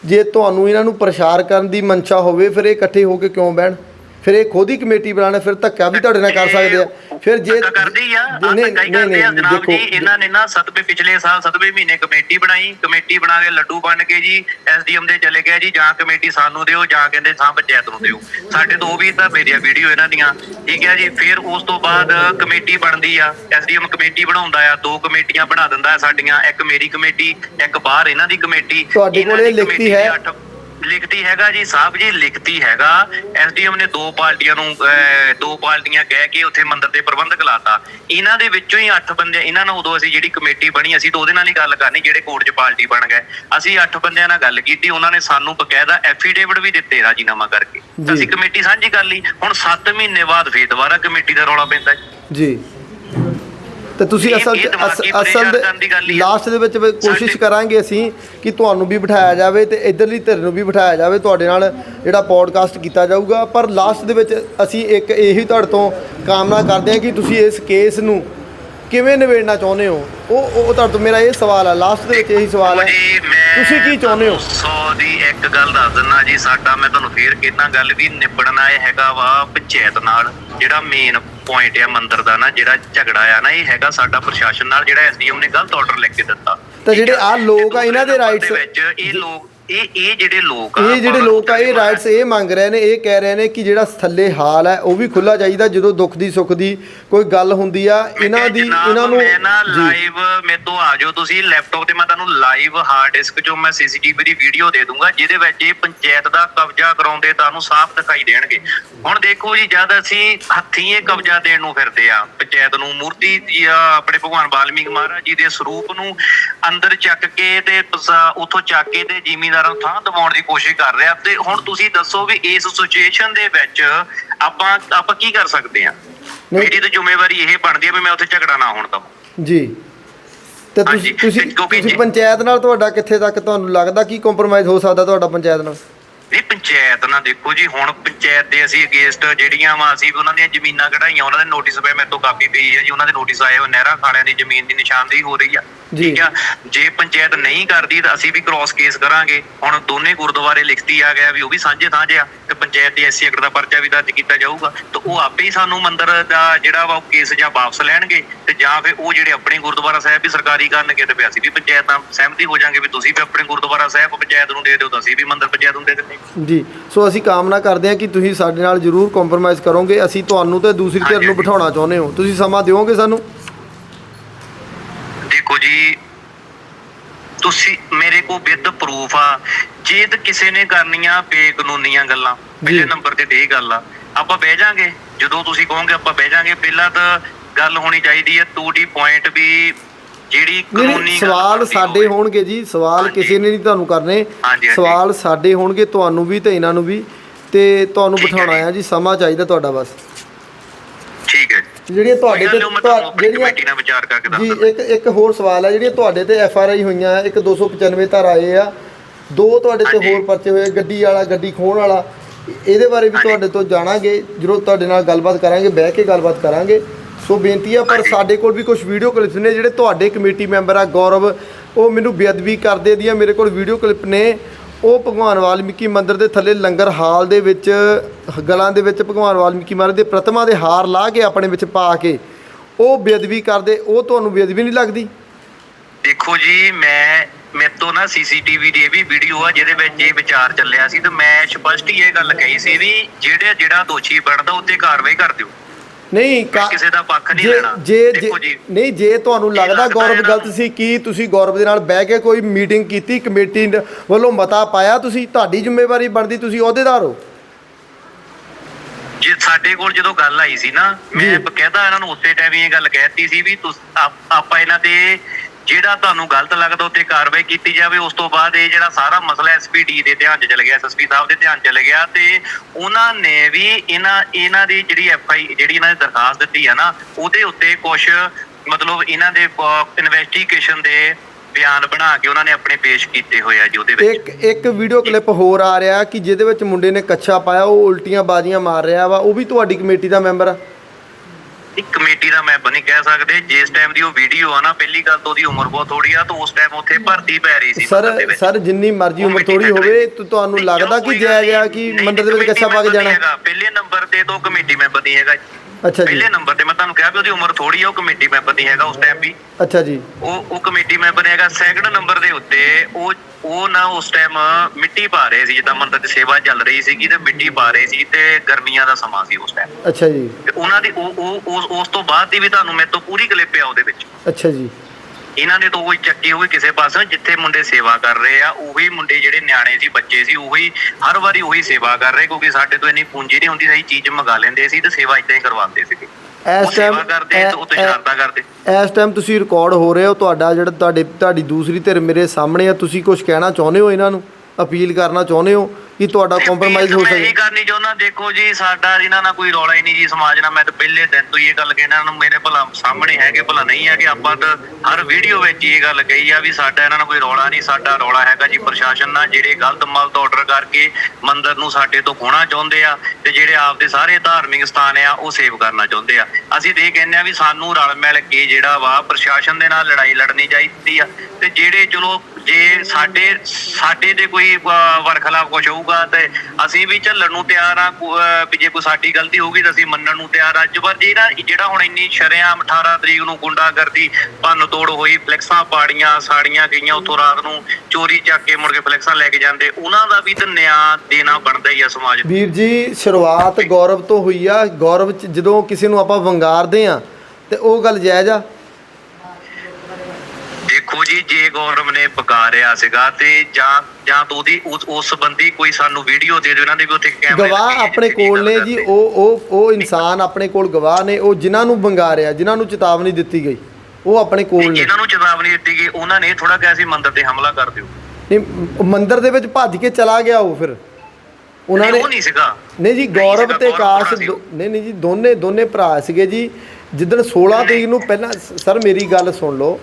A: ਜੇ ਤੁਹਾਨੂੰ ਇਹਨਾਂ ਨੂੰ ਪ੍ਰਸ਼ਾਰ ਕਰਨ ਦੀ ਮਨਸ਼ਾ ਹੋਵੇ, ਫਿਰ ਇਹ ਇਕੱਠੇ ਹੋ ਕੇ ਕਿਉਂ ਬਹਿਣ? ਫਿਰ ਇਹ ਖੁਦ ਕਮੇਟੀ ਬਣਾਣਾ ਫਿਰ ਧੱਕਾ ਵੀ ਤੁਹਾਡੇ ਨਾਲ ਕਰ ਸਕਦੇ ਆ। ਫਿਰ ਜੇ
B: ਧੱਕਾ ਕਰਦੇ ਆ ਧੱਕਾ ਹੀ ਕਰਦੇ ਆ ਜਨਾਬ ਜੀ ਇਹਨਾਂ ਨੇ ਨਾ ਸਤਵੇਂ ਪਿਛਲੇ ਸਾਲ ਸਤਵੇਂ ਮਹੀਨੇ ਕਮੇਟੀ ਬਣਾਈ ਕਮੇਟੀ ਬਣਾ ਕੇ ਲੱਡੂ ਬਣ ਕੇ ਜੀ ਐਸਡੀਐਮ ਦੇ ਚਲੇ ਗਏ ਜੀ ਜਾਂ ਕਮੇਟੀ ਸਾਨੂੰ ਦਿਓ ਜਾਂ ਕਹਿੰਦੇ ਸਾਂ ਪੰਚਾਇਤ ਨੂੰ ਦਿਓ। ਸਾਡੇ ਤੋਂ ਵੀ ਤਾਂ ਮੇਰੀਆਂ ਵੀਡੀਓ ਇਹਨਾਂ ਦੀਆਂ। ਠੀਕ ਹੈ ਜੀ ਫਿਰ ਉਸ ਤੋਂ ਬਾਅਦ ਕਮੇਟੀ ਬਣਦੀ ਆ ਐਸਡੀਐਮ ਕਮੇਟੀ ਬਣਾਉਂਦਾ ਆ ਦੋ ਕਮੇਟੀਆਂ ਬਣਾ ਦਿੰਦਾ ਸਾਡੀਆਂ ਇੱਕ ਮੇਰੀ ਕਮੇਟੀ ਇੱਕ ਬਾਹਰ ਇਹਨਾਂ ਦੀ ਕਮੇਟੀ
A: ਤੁਹਾਡੇ ਕੋਲ ਲਿਖਤੀ ਹੈ?
B: ਅੱਠ ਲਿਖਤੀ ਹੈਗਾ ਜੀ ਸਾਹਿਬ ਜੀ ਲਿਖਤੀ ਹੈਗਾ। ਐਸਡੀਐਮ ਨੇ ਦੋ ਪਾਰਟੀਆਂ ਨੂੰ ਦੋ ਪਾਰਟੀਆਂ ਕਹਿ ਕੇ ਉੱਥੇ ਮੰਦਰ ਦੇ ਪ੍ਰਬੰਧਕ ਲਾਤਾ। ਇਹਨਾਂ ਦੇ ਵਿੱਚੋਂ ਹੀ 8 ਬੰਦੇ ਇਹਨਾਂ ਨਾਲ ਉਦੋਂ ਅਸੀਂ ਜਿਹੜੀ ਕਮੇਟੀ ਬਣੀ ਅਸੀਂ ਤਾਂ ਉਹਦੇ ਨਾਲ ਹੀ ਗੱਲ ਕਰਨੀ ਜਿਹੜੇ ਕੋਰਟ 'ਚ ਪਾਰਟੀ ਬਣ ਗਏ। ਅਸੀਂ 8 ਬੰਦਿਆਂ ਨਾਲ ਗੱਲ ਕੀਤੀ ਉਹਨਾਂ ਨੇ ਸਾਨੂੰ ਬਕਾਇਦਾ ਐਫੀਡੇਵਿਟ ਵੀ ਦਿੱਤੇ ਰਾਜੀਨਾਮਾ ਕਰਕੇ। ਅਸੀਂ ਕਮੇਟੀ ਸਾਂਝੀ ਕਰ ਲਈ। ਹੁਣ 7 ਮਹੀਨੇ ਬਾਅਦ ਫੇਰ ਦੁਬਾਰਾ ਕਮੇਟੀ ਦਾ ਰੌਲਾ ਪੈਂਦਾ ਜੀ।
A: ਤੇ ਤੁਸੀਂ ਅਸਲ ਚ- ਅਸ- ਅਸਲ
B: ਦੀ ਆ।
A: ਲਾਸਟ ਦੇ ਵਿੱਚ ਵੀ ਕੋਸ਼ਿਸ਼ ਕਰਾਂਗੇ ਅਸੀਂ ਕਿ ਤੁਹਾਨੂੰ ਵੀ ਬਿਠਾਇਆ ਜਾਵੇ ਤੇ ਇਧਰਲੀ ਧਿਰ ਨੂੰ ਵੀ ਬਿਠਾਇਆ ਜਾਵੇ ਤੁਹਾਡੇ ਨਾਲ ਜਿਹੜਾ ਪੋਡਕਾਸਟ ਕੀਤਾ ਜਾਊਗਾ। ਪਰ ਲਾਸਟ ਦੇ ਵਿੱਚ ਅਸੀਂ ਇੱਕ ਇਹੀ ਤੁਹਾਡੇ ਤੋਂ ਕਾਮਨਾ ਕਰਦੇ ਹਾਂ ਕਿ ਤੁਸੀਂ ਇਸ ਕੇਸ ਨੂੰ ਕਿਵੇਂ ਨਿਬੇੜਨਾ ਚਾਹੁੰਦੇ ਹੋ? ਉਹ ਉਹ ਤੁਹਾਡੇ ਤੋਂ ਮੇਰਾ ਇਹ ਸਵਾਲ ਹੈ ਲਾਸਟ ਦੇ ਵਿੱਚ ਇਹੀ ਸਵਾਲ ਹੈ
B: ਜੀ ਮੈਂ
A: ਤੁਸੀਂ ਕੀ ਚਾਹੁੰਦੇ ਹੋ?
B: 100 ਦੀ ਇੱਕ ਗੱਲ ਦੱਸ ਦਿੰਦਾ ਜੀ। ਸਾਡਾ ਮੈਂ ਤੁਹਾਨੂੰ ਫੇਰ ਕਹਿਣਾ ਗੱਲ ਵੀ ਨਿਬੜਨਾ ਇਹ ਹੈਗਾ ਵਾ ਪੰਚਾਇਤ ਨਾਲ ਜਿਹੜਾ ਮੇਨ ਪੁਆਇੰਟ ਆ ਮੰਦਰ ਦਾ ਨਾ ਜਿਹੜਾ ਝਗੜਾ ਆ ਨਾ ਇਹ ਹੈਗਾ ਸਾਡਾ ਪ੍ਰਸ਼ਾਸਨ ਨਾਲ ਜਿਹੜਾ ਐਸਡੀਐਮ ਨੇ ਗਲਤ ਆਰਡਰ ਲਿਖ ਕੇ ਦਿੱਤਾ।
A: ਤਾਂ ਜਿਹੜੇ ਆਹ ਲੋਕ ਆ, ਇਹਨਾਂ ਦੇ rights-
B: ਵਿੱਚ ਇਹ ਲੋਕ ਇਹ ਇਹ ਜਿਹੜੇ ਲੋਕ ਆ
A: ਇਹ ਜਿਹੜੇ ਲੋਕ ਆ ਇਹ ਰਾਈਟਸ ਇਹ ਮੰਗ ਰਹੇ ਨੇ ਇਹ ਕਹਿ ਰਹੇ ਨੇ ਕਿ ਜਿਹੜਾ ਥੱਲੇ ਹਾਲ ਹੈ ਉਹ ਵੀ ਖੁੱਲਾ ਚਾਹੀਦਾ ਜਦੋਂ ਦੁੱਖ ਦੀ ਸੁੱਖ ਦੀ ਕੋਈ ਗੱਲ ਹੁੰਦੀ ਆ ਇਹਨਾਂ ਦੀ ਇਹਨਾਂ ਨੂੰ
B: ਮੈਂ ਨਾ ਲਾਈਵ ਮੇਰੇ ਤੋਂ ਆ ਜਾਓ ਤੁਸੀਂ ਲੈਪਟਾਪ ਤੇ ਮੈਂ ਤੁਹਾਨੂੰ ਲਾਈਵ ਹਾਰਡ ਡਿਸਕ ਚੋਂ ਮੈਂ ਸੀਸੀਟੀਵੀ ਦੀ ਵੀਡੀਓ ਦੇ ਦੂੰਗਾ ਜਿਹਦੇ ਵਿੱਚ ਇਹ ਪੰਚਾਇਤ ਦਾ ਕਬਜ਼ਾ ਕਰਾਉਂਦੇ ਤੁਹਾਨੂੰ ਸਾਫ਼ ਦਿਖਾਈ ਦੇਣਗੇ। ਹੁਣ ਦੇਖੋ ਜੀ ਜਦ ਅਸੀਂ ਹੱਥੀਂ ਇਹ ਕਬਜ਼ਾ ਦੇਣ ਨੂੰ ਫਿਰਦੇ ਆ ਪੰਚਾਇਤ ਨੂੰ ਮੂਰਤੀ ਆਪਣੇ ਭਗਵਾਨ ਵਾਲਮੀਕ ਮਹਾਰਾਜ ਜੀ ਦੇ ਸਰੂਪ ਨੂੰ ਅੰਦਰ ਚੱਕ ਕੇ ਤੇ ਉੱਥੋਂ ਚੱਕ ਕੇ ਤੇ ਜ਼ਿਮੀਂਦਾਰਾਂ ਨੂੰ ਥਾਂ ਦਿਵਾਉਣ ਦੀ ਕੋਸ਼ਿਸ਼ ਕਰ ਰਿਹਾ ਤੇ ਹੁਣ ਤੁਸੀਂ ਦੱਸੋ ਵੀ ਇਸ ਸਿਚੁਏਸ਼ਨ ਦੇ ਵਿੱਚ ਆਪਾਂ ਆਪਾਂ ਕੀ ਕਰ ਸਕਦੇ ਆ। ਮੇਰੀ ਤਾਂ ਜ਼ਿੰਮੇਵਾਰੀ ਇਹ ਬਣਦੀ ਹੈ ਵੀ ਮੈਂ ਉੱਥੇ ਝਗੜਾ ਨਾ ਹੋਣ ਦਵਾਂ।
A: ਜੀ। ਤੇ ਤੁਸੀਂ ਤੁਸੀਂ ਪੰਚਾਇਤ ਨਾਲ ਤੁਹਾਡਾ ਕਿੱਥੇ ਤੱਕ ਤੁਹਾਨੂੰ ਲੱਗਦਾ ਕੀ ਕੰਪਰੋਮਾਈਜ਼ ਹੋ ਸਕਦਾ ਤੁਹਾਡਾ ਪੰਚਾਇਤ ਨਾਲ?
B: ਨਹੀਂ ਪੰਚਾਇਤ ਨਾ ਦੇਖੋ ਜੀ ਹੁਣ ਪੰਚਾਇਤ ਦੇ ਅਸੀਂ ਅਗੇਂਸਟ ਜਿਹੜੀਆਂ ਵਾ ਅਸੀਂ ਵੀ ਉਹਨਾਂ ਦੀਆਂ ਜ਼ਮੀਨਾਂ ਕਢਾਈਆਂ ਉਹਨਾਂ ਦੇ ਨੋਟਿਸ ਪਏ ਮੇਰੇ ਤੋਂ ਕਾਪੀ ਪਈ ਹੈ ਜੀ ਉਹਨਾਂ ਦੇ ਨੋਟਿਸ ਆਏ ਹੋਏ ਨਹਿਰਾਂ ਖਾਲਿਆਂ ਦੀ ਜ਼ਮੀਨ ਦੀ ਨਿਸ਼ਾਨਦੇਹੀ ਹੋ ਰਹੀ ਆ। ਠੀਕ ਆ ਜੇ ਪੰਚਾਇਤ ਨਹੀਂ ਕਰਦੀ ਤਾਂ ਅਸੀਂ ਵੀ ਕ੍ਰਾਸ ਕੇਸ ਕਰਾਂਗੇ ਹੁਣ ਦੋਨੇ ਗੁਰਦੁਆਰੇ ਲਿਖਤੀ ਆ ਗਿਆ ਵੀ ਉਹ ਵੀ ਸਾਂਝੇ ਸਾਂਝੇ ਆ ਤੇ ਪੰਚਾਇਤ ਦੀ ਐਸਸੀ ਐਕਟ ਦਾ ਪਰਚਾ ਵੀ ਦਰਜ ਕੀਤਾ ਜਾਊਗਾ ਤਾਂ ਉਹ ਆਪੇ ਹੀ ਸਾਨੂੰ ਮੰਦਿਰ ਦਾ ਜਿਹੜਾ ਵਾ ਉਹ ਕੇਸ ਜਾਂ ਵਾਪਸ ਲੈਣਗੇ ਤੇ ਜਾਂ ਫਿਰ ਉਹ ਜਿਹੜੇ ਆਪਣੇ ਗੁਰਦੁਆਰਾ ਸਾਹਿਬ ਵੀ ਸਰਕਾਰੀ ਕਰਨਗੇ ਤੇ ਫਿਰ ਅਸੀਂ ਵੀ ਪੰਚਾਇਤ ਨਾਲ ਸਹਿਮਤੀ ਹੋ ਜਾਾਂਗੇ ਵੀ ਤੁਸੀਂ ਵੀ ਆਪਣੇ ਗੁਰਦੁਆਰਾ ਸਾਹਿਬ ਪੰਚਾਇਤ ਨੂੰ ਦੇ ਦਿਓ ਤਾਂ ਅਸੀਂ ਵੀ ਮੰਦਿਰ ਪੰਚਾਇਤ ਨੂੰ ਦੇ ਦਿੰਦੇ।
A: ਜੀ ਸੋ ਅਸੀਂ ਕਾਮਨਾ ਕਰਦੇ ਹਾਂ ਕਿ ਤੁਸੀਂ ਸਾਡੇ ਨਾਲ ਜ਼ਰੂਰ ਕੰਪਰੋਮਾਈਜ਼ ਕਰੋਗੇ। ਅਸੀਂ ਤੁਹਾਨੂੰ ਤੇ ਦੂਸਰੀ ਧਿਰ ਨੂੰ। ਬਿਠਾਉਣਾ ਚਾਹੁੰਦੇ ਹੋ। ਤੁਸੀਂ ਸਮਾਂ ਦਿਓਗੇ ਸਾਨੂੰ?
B: ਦੇਖੋ ਜੀ ਤੁਸੀਂ ਮੇਰੇ ਕੋਲ ਵਿਦ ਪ੍ਰੂਫ ਆ। ਜੇ ਤਾਂ ਕਿਸੇ ਨੇ ਕਰਨੀਆਂ ਬੇਕਾਨੂੰਨੀਆਂ ਗੱਲਾਂ ਪਹਿਲੇ ਨੰਬਰ ਤੇ ਤੇ ਇਹ ਗੱਲ ਆ। ਆਪਾਂ ਬਹਿ ਜਾਾਂਗੇ। ਜਦੋਂ ਤੁਸੀਂ ਕਹੋਗੇ ਆਪਾਂ ਬਹਿ ਜਾਾਂਗੇ। ਪਹਿਲਾਂ ਤਾਂ ਗੱਲ ਹੋਣੀ ਚਾਹੀਦੀ ਹੈ। ਟੂ ਡੀ ਪੁਆਇੰਟ ਵੀ ਜਿਹੜੀ ਕਾਨੂੰਨੀ
A: ਸਵਾਲ ਸਾਡੇ। ਹੋਣਗੇ ਜੀ ਸਵਾਲ। ਕਿਸੇ ਨੇ ਨਹੀਂ ਤੁਹਾਨੂੰ ਕਰਨੇ। ਸਵਾਲ ਸਾਡੇ ਹੋਣਗੇ ਤੁਹਾਨੂੰ ਵੀ ਤੇ ਇਹਨਾਂ ਨੂੰ ਵੀ ਤੇ ਤੁਹਾਨੂੰ ਬਿਠਾਉਣਾ
B: ਜੀ।
A: ਆ ਜੀ ਸਮਾਂ ਚਾਹੀਦਾ ਤੁਹਾਡਾ ਬਸ
B: ਠੀਕ ਹੈ ਜੀ
A: ਜਿਹੜੀਆਂ ਤੁਹਾਡੇ ਤੇ ਜਿਹੜੀਆਂ
B: ਕਮੇਟੀ ਨਾਲ ਵਿਚਾਰ ਕਰਕੇ
A: ਜੀ
B: ਦੱਸਦਾ
A: ਇੱਕ ਇੱਕ ਹੋਰ ਸਵਾਲ ਹੈ ਜਿਹੜੀਆਂ ਤੁਹਾਡੇ ਤੇ ਐਫ ਆਰ ਆਈ ਹੋਈਆਂ ਇੱਕ 295 ਧਾਰ ਆਏ ਆ ਦੋ ਤੁਹਾਡੇ ਤੇ। ਹੋਰ ਪਰਚੇ ਹੋਏ ਗੱਡੀ ਵਾਲਾ ਗੱਡੀ ਖੋਹਣ ਵਾਲਾ ਇਹਦੇ ਬਾਰੇ ਵੀ। ਤੁਹਾਡੇ ਤੋਂ ਜਾਣਾਂਗੇ ਜਦੋਂ ਤੁਹਾਡੇ ਨਾਲ ਗੱਲਬਾਤ ਕਰਾਂਗੇ ਬਹਿ ਕੇ ਗੱਲਬਾਤ ਕਰਾਂਗੇ ਸੋ ਬੇਨਤੀ ਆ, ਪਰ ਸਾਡੇ ਕੋਲ ਵੀ ਕੁਝ ਵੀਡੀਓ ਕਲਿੱਪਸ ਨੇ ਜਿਹੜੇ ਤੁਹਾਡੇ ਕਮੇਟੀ ਮੈਂਬਰ ਆ, ਗੌਰਵ, ਉਹ ਮੈਨੂੰ ਬੇਅਦਬੀ ਕਰਦੇ ਦੀਆਂ, ਮੇਰੇ ਕੋਲ ਵੀਡੀਓ ਕਲਿੱਪ ਨੇ। ਉਹ ਭਗਵਾਨ ਵਾਲਮੀਕੀ ਮੰਦਿਰ ਦੇ ਥੱਲੇ ਲੰਗਰ ਹਾਲ ਦੇ ਵਿੱਚ, ਗਲਾਂ ਦੇ ਵਿੱਚ ਭਗਵਾਨ ਵਾਲਮੀਕੀ ਮਹਾਰਾਜ ਦੇ ਪ੍ਰਤਿਮਾ ਦੇ ਹਾਰ ਲਾ ਕੇ ਆਪਣੇ ਵਿੱਚ ਪਾ ਕੇ ਉਹ ਬੇਅਦਬੀ ਕਰਦੇ, ਉਹ ਤੁਹਾਨੂੰ ਬੇਅਦਬੀ ਨਹੀਂ ਲੱਗਦੀ?
B: ਦੇਖੋ ਜੀ, ਮੈਂ, ਮੇਰੇ ਤੋਂ ਨਾ ਸੀਸੀਟੀਵੀ ਦੀ ਇਹ ਵੀ ਵੀਡੀਓ ਆ, ਜਿਹਦੇ ਵਿੱਚ ਇਹ ਵਿਚਾਰ ਚੱਲਿਆ ਸੀ, ਤੇ ਮੈਂ ਸਪਸ਼ਟ ਹੀ ਇਹ ਗੱਲ ਕਹੀ ਸੀ ਵੀ ਜਿਹੜੇ ਜਿਹੜਾ ਦੋਸ਼ੀ ਬਣਦਾ, ਉੱਤੇ ਕਾਰਵਾਈ ਕਰ ਦਿਓ।
A: ਨਹੀਂ
B: ਕਿਸੇ ਦਾ ਪੱਖ ਨਹੀਂ ਲੈਣਾ।
A: ਜੇ ਨਹੀਂ ਜੇ ਤੁਹਾਨੂੰ ਲੱਗਦਾ ਗੌਰਵ ਗਲਤ ਸੀ ਕੀ ਤੁਸੀਂ ਗੌਰਵ ਦੇ ਨਾਲ ਬਹਿ ਕੇ ਕੋਈ ਮੀਟਿੰਗ ਕੀਤੀ ਕਮੇਟੀ ਵੱਲੋਂ ਮਤਾ ਪਾਇਆ ਤੁਸੀਂ ਤੁਹਾਡੀ ਜ਼ਿੰਮੇਵਾਰੀ ਬਣਦੀ ਤੁਸੀਂ ਅਹੁਦੇਦਾਰ ਹੋ
B: ਜੇ ਸਾਡੇ ਕੋਲ ਜਦੋਂ ਗੱਲ ਆਈ ਸੀ ਨਾ। ਮੈਂ ਬਕਾਇਦਾ ਇਹਨਾਂ ਨੂੰ ਉਸੇ ਟਾਈਮ ਹੀ ਇਹ ਗੱਲ ਕਹਿਤੀ ਸੀ ਵੀ ਤੁਸ ਆਪ- ਆਪਾਂ ਇਹਨਾਂ ਤੇ ਜਿਹੜਾ ਤੁਹਾਨੂੰ ਗਲਤ ਲੱਗਦਾ ਉੱਤੇ ਕਾਰਵਾਈ ਕੀਤੀ ਜਾਵੇ, ਉਸ ਤੋਂ ਬਾਅਦ ਇਹ ਜਿਹੜਾ ਸਾਰਾ ਮਸਲਾ ਐਸਪੀਡੀ ਦੇ ਧਿਆਨ 'ਚ ਚਲ ਗਿਆ ਐਸਐਸਪੀ ਸਾਹਿਬ ਦੇ ਧਿਆਨ 'ਚ ਚਲ ਗਿਆ ਤੇ ਉਹਨਾਂ ਨੇ ਵੀ ਇਹਨਾਂ ਇਹਨਾਂ ਦੀ ਜਿਹੜੀ ਐਫਆਈ ਜਿਹੜੀ ਇਹਨਾਂ ਨੇ ਦਰਖਾਸਤ ਦਿੱਤੀ ਹੈ ਨਾ, ਉਹਦੇ ਉੱਤੇ ਕੁਝ ਮਤਲਬ ਇਹਨਾਂ ਦੇ ਇਨਵੈਸਟੀਗੇਸ਼ਨ ਦੇ ਬਿਆਨ ਬਣਾ ਕੇ ਉਹਨਾਂ ਨੇ ਆਪਣੇ ਪੇਸ਼ ਕੀਤੇ ਹੋਏ ਆ ਜੀ ਉਹਦੇ ਵਿੱਚ।
A: ਇੱਕ ਇੱਕ ਵੀਡੀਓ ਕਲਿੱਪ ਹੋਰ ਆ ਰਿਹਾ ਕਿ ਜਿਹਦੇ ਵਿੱਚ ਮੁੰਡੇ ਨੇ ਕੱਛਾ ਪਾਇਆ, ਉਹ ਉਲਟੀਆਂ ਬਾਜ਼ੀਆਂ ਮਾਰ ਰਿਹਾ ਵਾ, ਉਹ ਵੀ ਤੁਹਾਡੀ ਕਮੇਟੀ ਦਾ ਮੈਂਬਰ ਆ?
B: ਇੱਕ ਕਮੇਟੀ ਦਾ ਮੈਂਬਰ ਨਹੀਂ ਕਹਿ ਸਕਦੇ। ਜਿਸ ਟਾਈਮ ਦੀ ਉਹ ਵੀਡੀਓ ਆ ਨਾ ਪਹਿਲੀ ਗੱਲ ਤਾਂ ਉਹਦੀ ਉਮਰ ਬਹੁਤ ਥੋੜੀ ਆ ਤਾਂ ਉਸ ਟਾਈਮ ਉੱਥੇ ਭਰਤੀ ਪੈ ਰਹੀ ਸੀ
A: ਸਰ। ਸਰ ਜਿੰਨੀ ਮਰਜ਼ੀ ਉਮਰ ਥੋੜੀ ਹੋਵੇ ਤੁਹਾਨੂੰ ਲੱਗਦਾ ਕਿ ਜਾਇਜ਼ ਆ ਕਿ ਮੰਦਰ ਦੇ ਵਿੱਚ ਕੱਛਾ ਪਾ ਕੇ ਜਾਣਾ।
B: ਪਹਿਲੇ ਨੰਬਰ ਤੇ ਤੋਂ ਕਮੇਟੀ ਮੈਂਬਰ ਨਹੀਂ ਹੈਗਾ।
A: ਅੱਛਾ ਜੀ।
B: ਪਹਿਲੇ ਨੰਬਰ ਤੇ ਮੈਂ ਤੁਹਾਨੂੰ ਕਿਹਾ ਵੀ ਉਹਦੀ ਉਮਰ ਥੋੜੀ ਆ ਉਹ ਕਮੇਟੀ ਮੈਂਬਰ ਨਹੀਂ ਹੈਗਾ ਉਸ ਟਾਈਮ ਵੀ।
A: ਅੱਛਾ ਜੀ।
B: ਉਹ ਉਹ ਕਮੇਟੀ ਮੈਂਬਰ ਹੈਗਾ ਸੈਕੰਡ ਨੰਬਰ ਦੇ ਉੱਤੇ ਉਹ ਉਹ ਨਾ ਉਸ ਟਾਈਮ ਮਿੱਟੀ ਪਾ ਰਹੇ ਸੀ ਜਿੱਦਾਂ ਮੰਦਰ ਦੀ ਸੇਵਾ ਚੱਲ ਰਹੀ ਸੀਗੀ ਤੇ ਮਿੱਟੀ ਪਾ ਰਹੇ ਸੀ ਤੇ ਗਰਮੀਆਂ ਦਾ ਸਮਾਂ ਸੀ ਉਸ ਟਾਈਮ
A: ਅੱਛਾ ਜੀ।
B: ਤੇ ਉਹਨਾਂ ਦੀ ਉਹ ਉਹ ਉਸ- ਉਸ ਤੋਂ ਬਾਅਦ ਦੀ ਵੀ ਤੁਹਾਨੂੰ ਮੇਰੇ ਤੋਂ ਪੂਰੀ ਕਲਿੱਪ ਆ ਉਹਦੇ ਵਿੱਚ।
A: ਅੱਛਾ ਜੀ।
B: ਇਹਨਾਂ ਨੇ ਤਾਂ ਕੋਈ ਚੱਕੀ ਹੋਈ ਕਿਸੇ ਪਾਸੇ ਜਿੱਥੇ ਮੁੰਡੇ ਸੇਵਾ ਕਰ ਰਹੇ ਆ ਉਹੀ ਮੁੰਡੇ ਜਿਹੜੇ ਨਿਆਣੇ ਸੀ ਬੱਚੇ ਸੀ ਉਹੀ ਹਰ ਵਾਰੀ ਉਹੀ ਸੇਵਾ ਕਰ ਰਹੇ ਕਿਉਂਕਿ ਸਾਡੇ ਤੋਂ ਇੰਨੀ ਪੂੰਜੀ ਨਹੀਂ ਹੁੰਦੀ ਸਹੀ ਚੀਜ਼ ਮੰਗਾ ਲੈਂਦੇ ਸੀ ਤੇ ਸੇਵਾ ਇਦਾਂ ਹੀ ਕਰਵਾਉਂਦੇ ਸੀਗੇ।
A: ਇਸ
B: ਉਹ
A: time-
B: ਕਰਦੇ ਤੇ ਉੱਤੇ ਸ਼ਰਾਰਤਾਂ ਕਰਦੇ।
A: ਇਸ ਟਾਈਮ ਤੁਸੀਂ ਰਿਕਾਰਡ ਹੋ ਰਹੇ ਹੋ ਤੁਹਾਡਾ ਜਿਹੜਾ ਤੁਹਾਡੇ ਤੁਹਾਡੀ ਦੂਸਰੀ ਧਿਰ ਮੇਰੇ ਸਾਹਮਣੇ ਆ ਤੁਸੀਂ ਕੁਝ ਕਹਿਣਾ ਚਾਹੁੰਦੇ ਹੋ ਇਹਨਾਂ ਨੂੰ? ਅਪੀਲ ਕਰਨਾ ਚਾਹੁੰਦੇ ਹੋ ਕਿ ਤੁਹਾਡਾ ਕੰਪਰੋਮਾਈਜ਼ ਹੋ
B: ਮੈਂ ਇਹੀ
A: ਸਕੇ
B: ਕਰਨੀ ਚਾਹੁੰਦਾ ਦੇਖੋ ਜੀ ਸਾਡਾ ਇਹਨਾਂ ਨਾਲ ਕੋਈ ਰੌਲਾ ਹੀ ਨਹੀਂ ਜੀ ਸਮਾਜ ਨਾਲ। ਮੈਂ ਤਾਂ ਪਹਿਲੇ ਦਿਨ ਤੋਂ ਹੀ ਇਹ ਗੱਲ ਕਹਿਣਾ ਇਹਨਾਂ ਨੂੰ ਮੇਰੇ ਭਲਾ ਸਾਹਮਣੇ ਹੈਗੇ ਭਲਾ ਨਹੀਂ ਹੈ ਕਿ ਆਪਾਂ ਤਾਂ ਹਰ ਵੀਡੀਓ ਵਿੱਚ ਇਹ ਗੱਲ ਕਹੀ ਆ ਵੀ ਸਾਡਾ ਇਹਨਾਂ ਨਾਲ ਕੋਈ ਰੌਲਾ ਨਹੀਂ ਸਾਡਾ ਰੌਲਾ ਹੈਗਾ ਜੀ ਪ੍ਰਸ਼ਾਸਨ ਨਾਲ ਜਿਹੜੇ ਗਲਤ ਮਲਤ ਆਰਡਰ ਕਰਕੇ ਮੰਦਰ ਨੂੰ ਸਾਡੇ ਤੋਂ ਖੋਣਾ ਚਾਹੁੰਦੇ ਆ ਤੇ ਜਿਹੜੇ ਆਪਦੇ ਸਾਰੇ ਧਾਰਮਿਕ ਸਥਾਨ ਆ ਉਹ ਸੇਵ ਕਰਨਾ ਚਾਹੁੰਦੇ ਆ। ਅਸੀਂ ਤੇ ਇਹ ਕਹਿੰਦੇ ਆ ਵੀ ਸਾਨੂੰ ਰਲ ਮਿਲ ਕੇ ਜਿਹੜਾ ਵਾ ਪ੍ਰਸ਼ਾਸਨ ਦੇ ਨਾਲ ਲੜਾਈ ਲੜਨੀ ਚਾਹੀਦੀ ਆ। ਤੇ ਜਿਹੜੇ ਚਲੋ ਜੇ ਸਾਡੇ ਸਾਡੇ ਦੇ ਕੋਈ ਅਹ, ਵਰਖਲਾਫ ਕੁਝ ਹੋਊਗਾ ਤੇ ਅਸੀਂ ਵੀ ਝੱਲਣ ਨੂੰ ਤਿਆਰ ਆ ਵੀ ਜੇ ਕੋਈ ਸਾਡੀ ਗਲਤੀ ਹੋਊਗੀ ਤਾਂ ਅਸੀਂ ਮੰਨਣ ਨੂੰ ਤਿਆਰ ਆ। ਜਬਰ ਜਿਹੜਾ ਜਿਹੜਾ ਹੁਣ ਇੰਨੀ ਸ਼ਰੇਆਮ 18 ਤਰੀਕ ਨੂੰ ਗੁੰਡਾਗਰਦੀ ਭੰਨ ਤੋੜ ਹੋਈ ਫਲੈਕਸਾਂ ਪਾੜੀਆਂ ਸਾੜੀਆਂ ਗਈਆਂ ਉੱਥੋਂ ਰਾਤ ਨੂੰ ਚੋਰੀ ਚੱਕ ਕੇ ਮੁੜ ਕੇ ਫਲੈਕਸਾਂ ਲੈ ਕੇ ਜਾਂਦੇ ਉਹਨਾਂ ਦਾ ਵੀ ਤਾਂ ਨਿਆਂ ਦੇਣਾ ਬਣਦਾ ਹੀ ਆ ਸਮਾਜ। ਨੂੰ
A: ਵੀਰ ਜੀ ਸ਼ੁਰੂਆਤ ਗੌਰਵ ਤੋਂ ਹੋਈ ਆ। ਗੌਰਵ ਚ ਜਦੋਂ ਕਿਸੇ ਨੂੰ ਆਪਾਂ ਵੰਗਾਰਦੇ ਆ ਤੇ ਉਹ ਗੱਲ ਜਾਇਜ਼ ਆ?
B: ਦੇਖੋ ਜੀ ਜੇ ਗੌਰਵ ਨੇ ਪਕਾਰਿਆ ਸੀਗਾ ਤੇ ਜਾਂ ਜਾਂ ਤਾਂ ਉਹਦੀ ਉਸ ਉਸ ਸੰਬੰਧੀ ਕੋਈ ਸਾਨੂੰ ਵੀਡੀਓ ਦੇ ਦਿਓ ਇਹਨਾਂ ਦੇ ਵੀ ਉੱਥੇ ਕੈਮਰੇ
A: ਗਵਾਹ ਆਪਣੇ ਕੋਲ ਨੇ ਜੀ। ਉਹ ਉਹ ਉਹ ਇਨਸਾਨ ਆਪਣੇ ਕੋਲ ਗਵਾਹ ਨੇ ਉਹ ਜਿਨ੍ਹਾਂ ਨੂੰ ਵੰਗਾਰਿਆ ਜਿਨ੍ਹਾਂ ਨੂੰ ਚੇਤਾਵਨੀ ਦਿੱਤੀ ਗਈ ਉਹ ਆਪਣੇ ਕੋਲ ਨੇ।
B: ਜਿਨ੍ਹਾਂ ਨੂੰ ਚੇਤਾਵਨੀ ਦਿੱਤੀ ਗਈ ਉਹਨਾਂ ਨੇ ਥੋੜਾ ਕਿਹਾ ਸੀ ਮੰਦਰ ਤੇ ਹਮਲਾ ਕਰ ਦਿਓ।
A: ਨਹੀਂ ਮੰਦਿਰ ਦੇ ਵਿੱਚ ਭੱਜ ਕੇ ਚਲਾ ਗਿਆ ਉਹ ਫਿਰ। ਉਹਨਾਂ ਨੇ
B: ਉਹ ਨਹੀਂ ਸੀਗਾ।
A: ਨਹੀਂ ਜੀ ਗੌਰਵ ਤੇ
B: ਗੌਰਵ
A: ਆਕਾਸ਼
B: ਭਰਾ ਸੀ
A: ਦੋ- ਨਹੀਂ ਨਹੀਂ ਜੀ ਦੋਨੇ ਦੋਨੇ ਭਰਾ ਸੀਗੇ ਜੀ। ਜਿੱਦਣ 16 ਤਰੀਕ ਨੂੰ ਪਹਿਲਾਂ ਸਰ ਮੇਰੀ ਗੱਲ ਸੁਣ ਲਓ।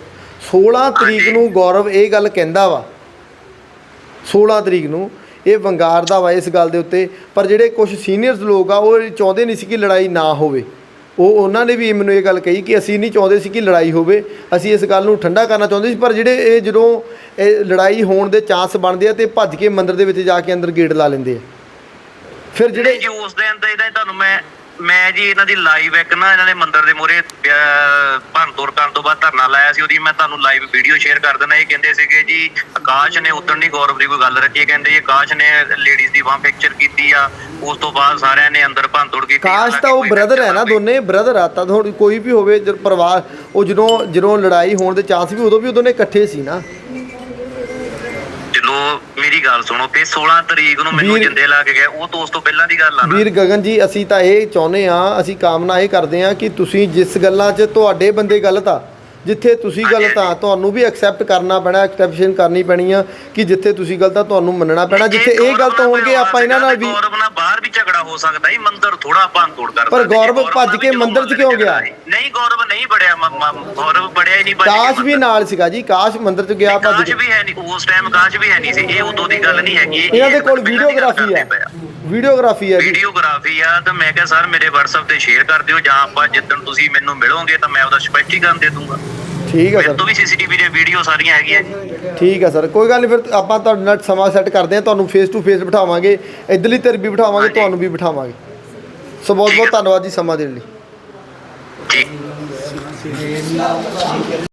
A: 16 ਤਰੀਕ। ਨੂੰ ਗੌਰਵ ਇਹ ਗੱਲ ਕਹਿੰਦਾ ਵਾ 16 ਤਰੀਕ ਨੂੰ। ਇਹ ਵੰਗਾਰਦਾ ਵਾ ਇਸ ਗੱਲ ਦੇ ਉੱਤੇ। ਪਰ ਜਿਹੜੇ ਕੁਝ ਸੀਨੀਅਰਸ ਲੋਕ ਆ ਉਹ ਚਾਹੁੰਦੇ ਨਹੀਂ ਸੀ ਕਿ ਲੜਾਈ ਨਾ ਹੋਵੇ। ਉਹ ਉਹਨਾਂ ਨੇ ਵੀ ਮੈਨੂੰ ਇਹ ਗੱਲ ਕਹੀ ਕਿ ਅਸੀਂ ਨਹੀਂ ਚਾਹੁੰਦੇ ਸੀ ਕਿ ਲੜਾਈ ਹੋਵੇ। ਅਸੀਂ ਇਸ ਗੱਲ ਨੂੰ ਠੰਡਾ ਕਰਨਾ ਚਾਹੁੰਦੇ ਸੀ। ਪਰ ਜਿਹੜੇ ਇਹ ਜਦੋਂ ਇਹ ਲੜਾਈ ਹੋਣ ਦੇ ਚਾਂਸ ਬਣਦੇ ਆ ਤੇ ਭੱਜ ਕੇ ਮੰਦਿਰ ਦੇ ਵਿੱਚ ਜਾ ਕੇ ਅੰਦਰ ਗੇਟ ਲਾ ਲੈਂਦੇ ਆ। ਫਿਰ
B: ਜਿਹੜੇ
A: ਜਿਹੜੇ
B: ਜੀ ਉਸ ਦਿਨ ਤਾਂ ਇਹਦਾ ਤੁਹਾਨੂੰ ਮੈਂ ਮੈਂ ਜੀ ਇਹਨਾਂ ਦੀ ਲਾਈਵ ਇੱਕ ਨਾ ਇਹਨਾਂ ਦੇ ਮੰਦਿਰ ਦੇ ਮੂਹਰੇ ਭੰਨ ਤੋੜ ਕਰਨ ਤੋਂ ਬਾਅਦ ਧਰਨਾ ਲਾਇਆ ਸੀ ਉਹਦੀ ਮੈਂ ਤੁਹਾਨੂੰ ਲਾਈਵ ਵੀਡੀਓ ਸ਼ੇਅਰ ਕਰ ਦਿੰਦਾ। ਇਹ ਕਹਿੰਦੇ ਸੀਗੇ ਜੀ ਆਕਾਸ਼ ਨੇ ਉਦੋਂ ਨਹੀਂ ਗੌਰਵ ਦੀ ਕੋਈ ਗੱਲ ਰੱਖੀ ਇਹ ਕਹਿੰਦੇ ਜੀ ਆਕਾਸ਼ ਨੇ ਲੇਡੀਜ਼ ਦੀ ਬਾਹ ਪਿਕਚਰ ਕੀਤੀ ਆ ਉਸ ਤੋਂ ਬਾਅਦ ਸਾਰਿਆਂ ਨੇ ਅੰਦਰ ਭੰਨ ਤੋੜ ਕੀਤੀ।
A: ਕਾਸ਼ ਤਾਂ ਉਹ ਬ੍ਰਦਰ ਹੈ ਨਾ ਦੋਨੇ ਬ੍ਰਦਰ ਆ ਤਾਂ ਕੋਈ ਵੀ ਹੋਵੇ ਪਰਿਵਾਰ ਉਹ ਜਦੋਂ ਜਦੋਂ ਲੜਾਈ ਹੋਣ ਦੇ ਚਾਂਸ ਵੀ ਉਦੋਂ ਵੀ ਉਦੋਂ ਨੇ ਇਕੱਠੇ ਸੀ ਨਾ।
B: ਚਲੋ ਮੇਰੀ ਗੱਲ ਸੁਣੋ ਤੇ 16 ਤਰੀਕ ਨੂੰ ਮੈਨੂੰ
A: ਵੀਰ-
B: ਜਿੰਦੇ ਲਾ ਕੇ ਗਏ ਉਹ ਤੋਂ ਉਸ ਤੋਂ ਪਹਿਲਾਂ ਦੀ ਗੱਲ ਆ ਨਾ।
A: ਵੀਰ ਗਗਨ ਜੀ ਅਸੀਂ ਤਾਂ ਇਹ ਚਾਹੁੰਦੇ ਆ ਅਸੀਂ ਕਾਮਨਾ ਇਹ ਕਰਦੇ ਆ ਕਿ ਤੁਸੀਂ ਜਿਸ ਗੱਲਾਂ 'ਚ ਤੁਹਾਡੇ ਬੰਦੇ ਗਲਤ ਆ ਜਿੱਥੇ ਤੁਸੀਂ ਗਲਤ ਆ ਤੁਹਾਨੂੰ ਵੀ ਐਕਸੈਪਟ ਕਰਨਾ ਪੈਣਾ ਐਕਸੈਪਸ਼ਨ ਕਰਨੀ ਪੈਣੀ ਆ ਕਿ ਜਿੱਥੇ ਤੁਸੀਂ ਗਲਤ ਆ ਤੁਹਾਨੂੰ ਮੰਨਣਾ ਪੈਣਾ ਜਿੱਥੇ ਇਹ ਗਲਤ ਹੋਣਗੇ ਆਪਾਂ ਇਹਨਾਂ ਨਾਲ ਵੀ
B: ਗੌਰਵ ਨਾਲ ਬਾਹਰ ਵੀ ਝਗੜਾ ਹੋ ਸਕਦਾ ਹੀ ਮੰਦਰ ਥੋੜਾ ਭੰਨ ਤੋੜ ਕਰ
A: ਪਰ ਗੌਰਵ ਭੱਜ ਕੇ ਮੰਦਿਰ 'ਚ ਕਿਉਂ ਗਿਆ?
B: ਨਹੀਂ ਗੌਰਵ ਨਹੀਂ ਬੜਿਆ ਗੌਰਵ ਬੜਿਆ ਹੀ ਨਹੀਂ ਕੇ
A: ਕਾਸ਼ ਵੀ। ਨਾਲ ਸੀਗਾ ਜੀ ਕਾਸ਼ ਮੰਦਿਰ 'ਚ ਗਿਆ ਭੱਜ
B: ਕਾਸ਼
A: ਕੇ।
B: ਵੀ ਹੈ ਨਹੀਂ ਉਸ ਟਾਈਮ ਕਾਸ਼ ਵੀ ਹੈ ਨਹੀਂ ਸੀ ਇਹ ਉਦੋਂ ਦੀ ਗੱਲ ਨਹੀਂ ਹੈਗੀ ਇਹ
A: ਇਹਨਾਂ ਦੇ ਕੋਲ ਵੀਡੀਓਗ੍ਰਾਫੀ
B: ਪਏ
A: ਵੀਡੀਓਗ੍ਰਾਫੀ ਜੀ।
B: ਵੀਡੀਓਗ੍ਰਾਫੀ ਆ ਤਾਂ ਮੈਂ ਕਿਹਾ ਸਰ ਮੇਰੇ WhatsApp ਤੇ ਸ਼ੇਅਰ ਕਰ ਦਿਓ ਜਾਂ ਆਪਾਂ ਜਿੱਦਣ ਤੁਸੀਂ ਮੈਨੂੰ ਮਿਲੋਗੇ ਤਾਂ ਮੈਂ ਉਹਦਾ ਸਪਸ਼ਟੀਕਰਨ ਦੇ ਦੂੰਗਾ।
A: ਠੀਕ ਆ
B: ਮੇਰੇ
A: ਸਰ
B: ਤੋਂ ਵੀ ਸੀਸੀਟੀਵੀ ਦੇ ਵੀਡੀਓ ਸਾਰੀਆਂ ਹੈਗੀਆਂ ਜੀ
A: ਠੀਕ ਆ ਸਰ ਕੋਈ ਗੱਲ ਨਹੀਂ ਫਿਰ ਆਪਾਂ ਤੁਹਾਡੇ ਨਾਲ ਸਮਾਂ ਸੈੱਟ ਕਰਦੇ ਆ ਤੁਹਾਨੂੰ ਫੇਸ ਟੂ ਫੇਸ ਬਿਠਾਵਾਂਗੇ ਇਧਰਲੀ ਧਿਰ ਵੀ ਬਿਠਾਵਾਂਗੇ
B: ਹਾਂਜੀ।
A: ਤੁਹਾਨੂੰ ਵੀ ਬਿਠਾਵਾਂਗੇ ਸੋ ਬਹੁਤ ਬਹੁਤ
B: ਹੈ।
A: ਧੰਨਵਾਦ ਜੀ ਸਮਾਂ ਦੇਣ ਲਈ
B: ਠੀਕ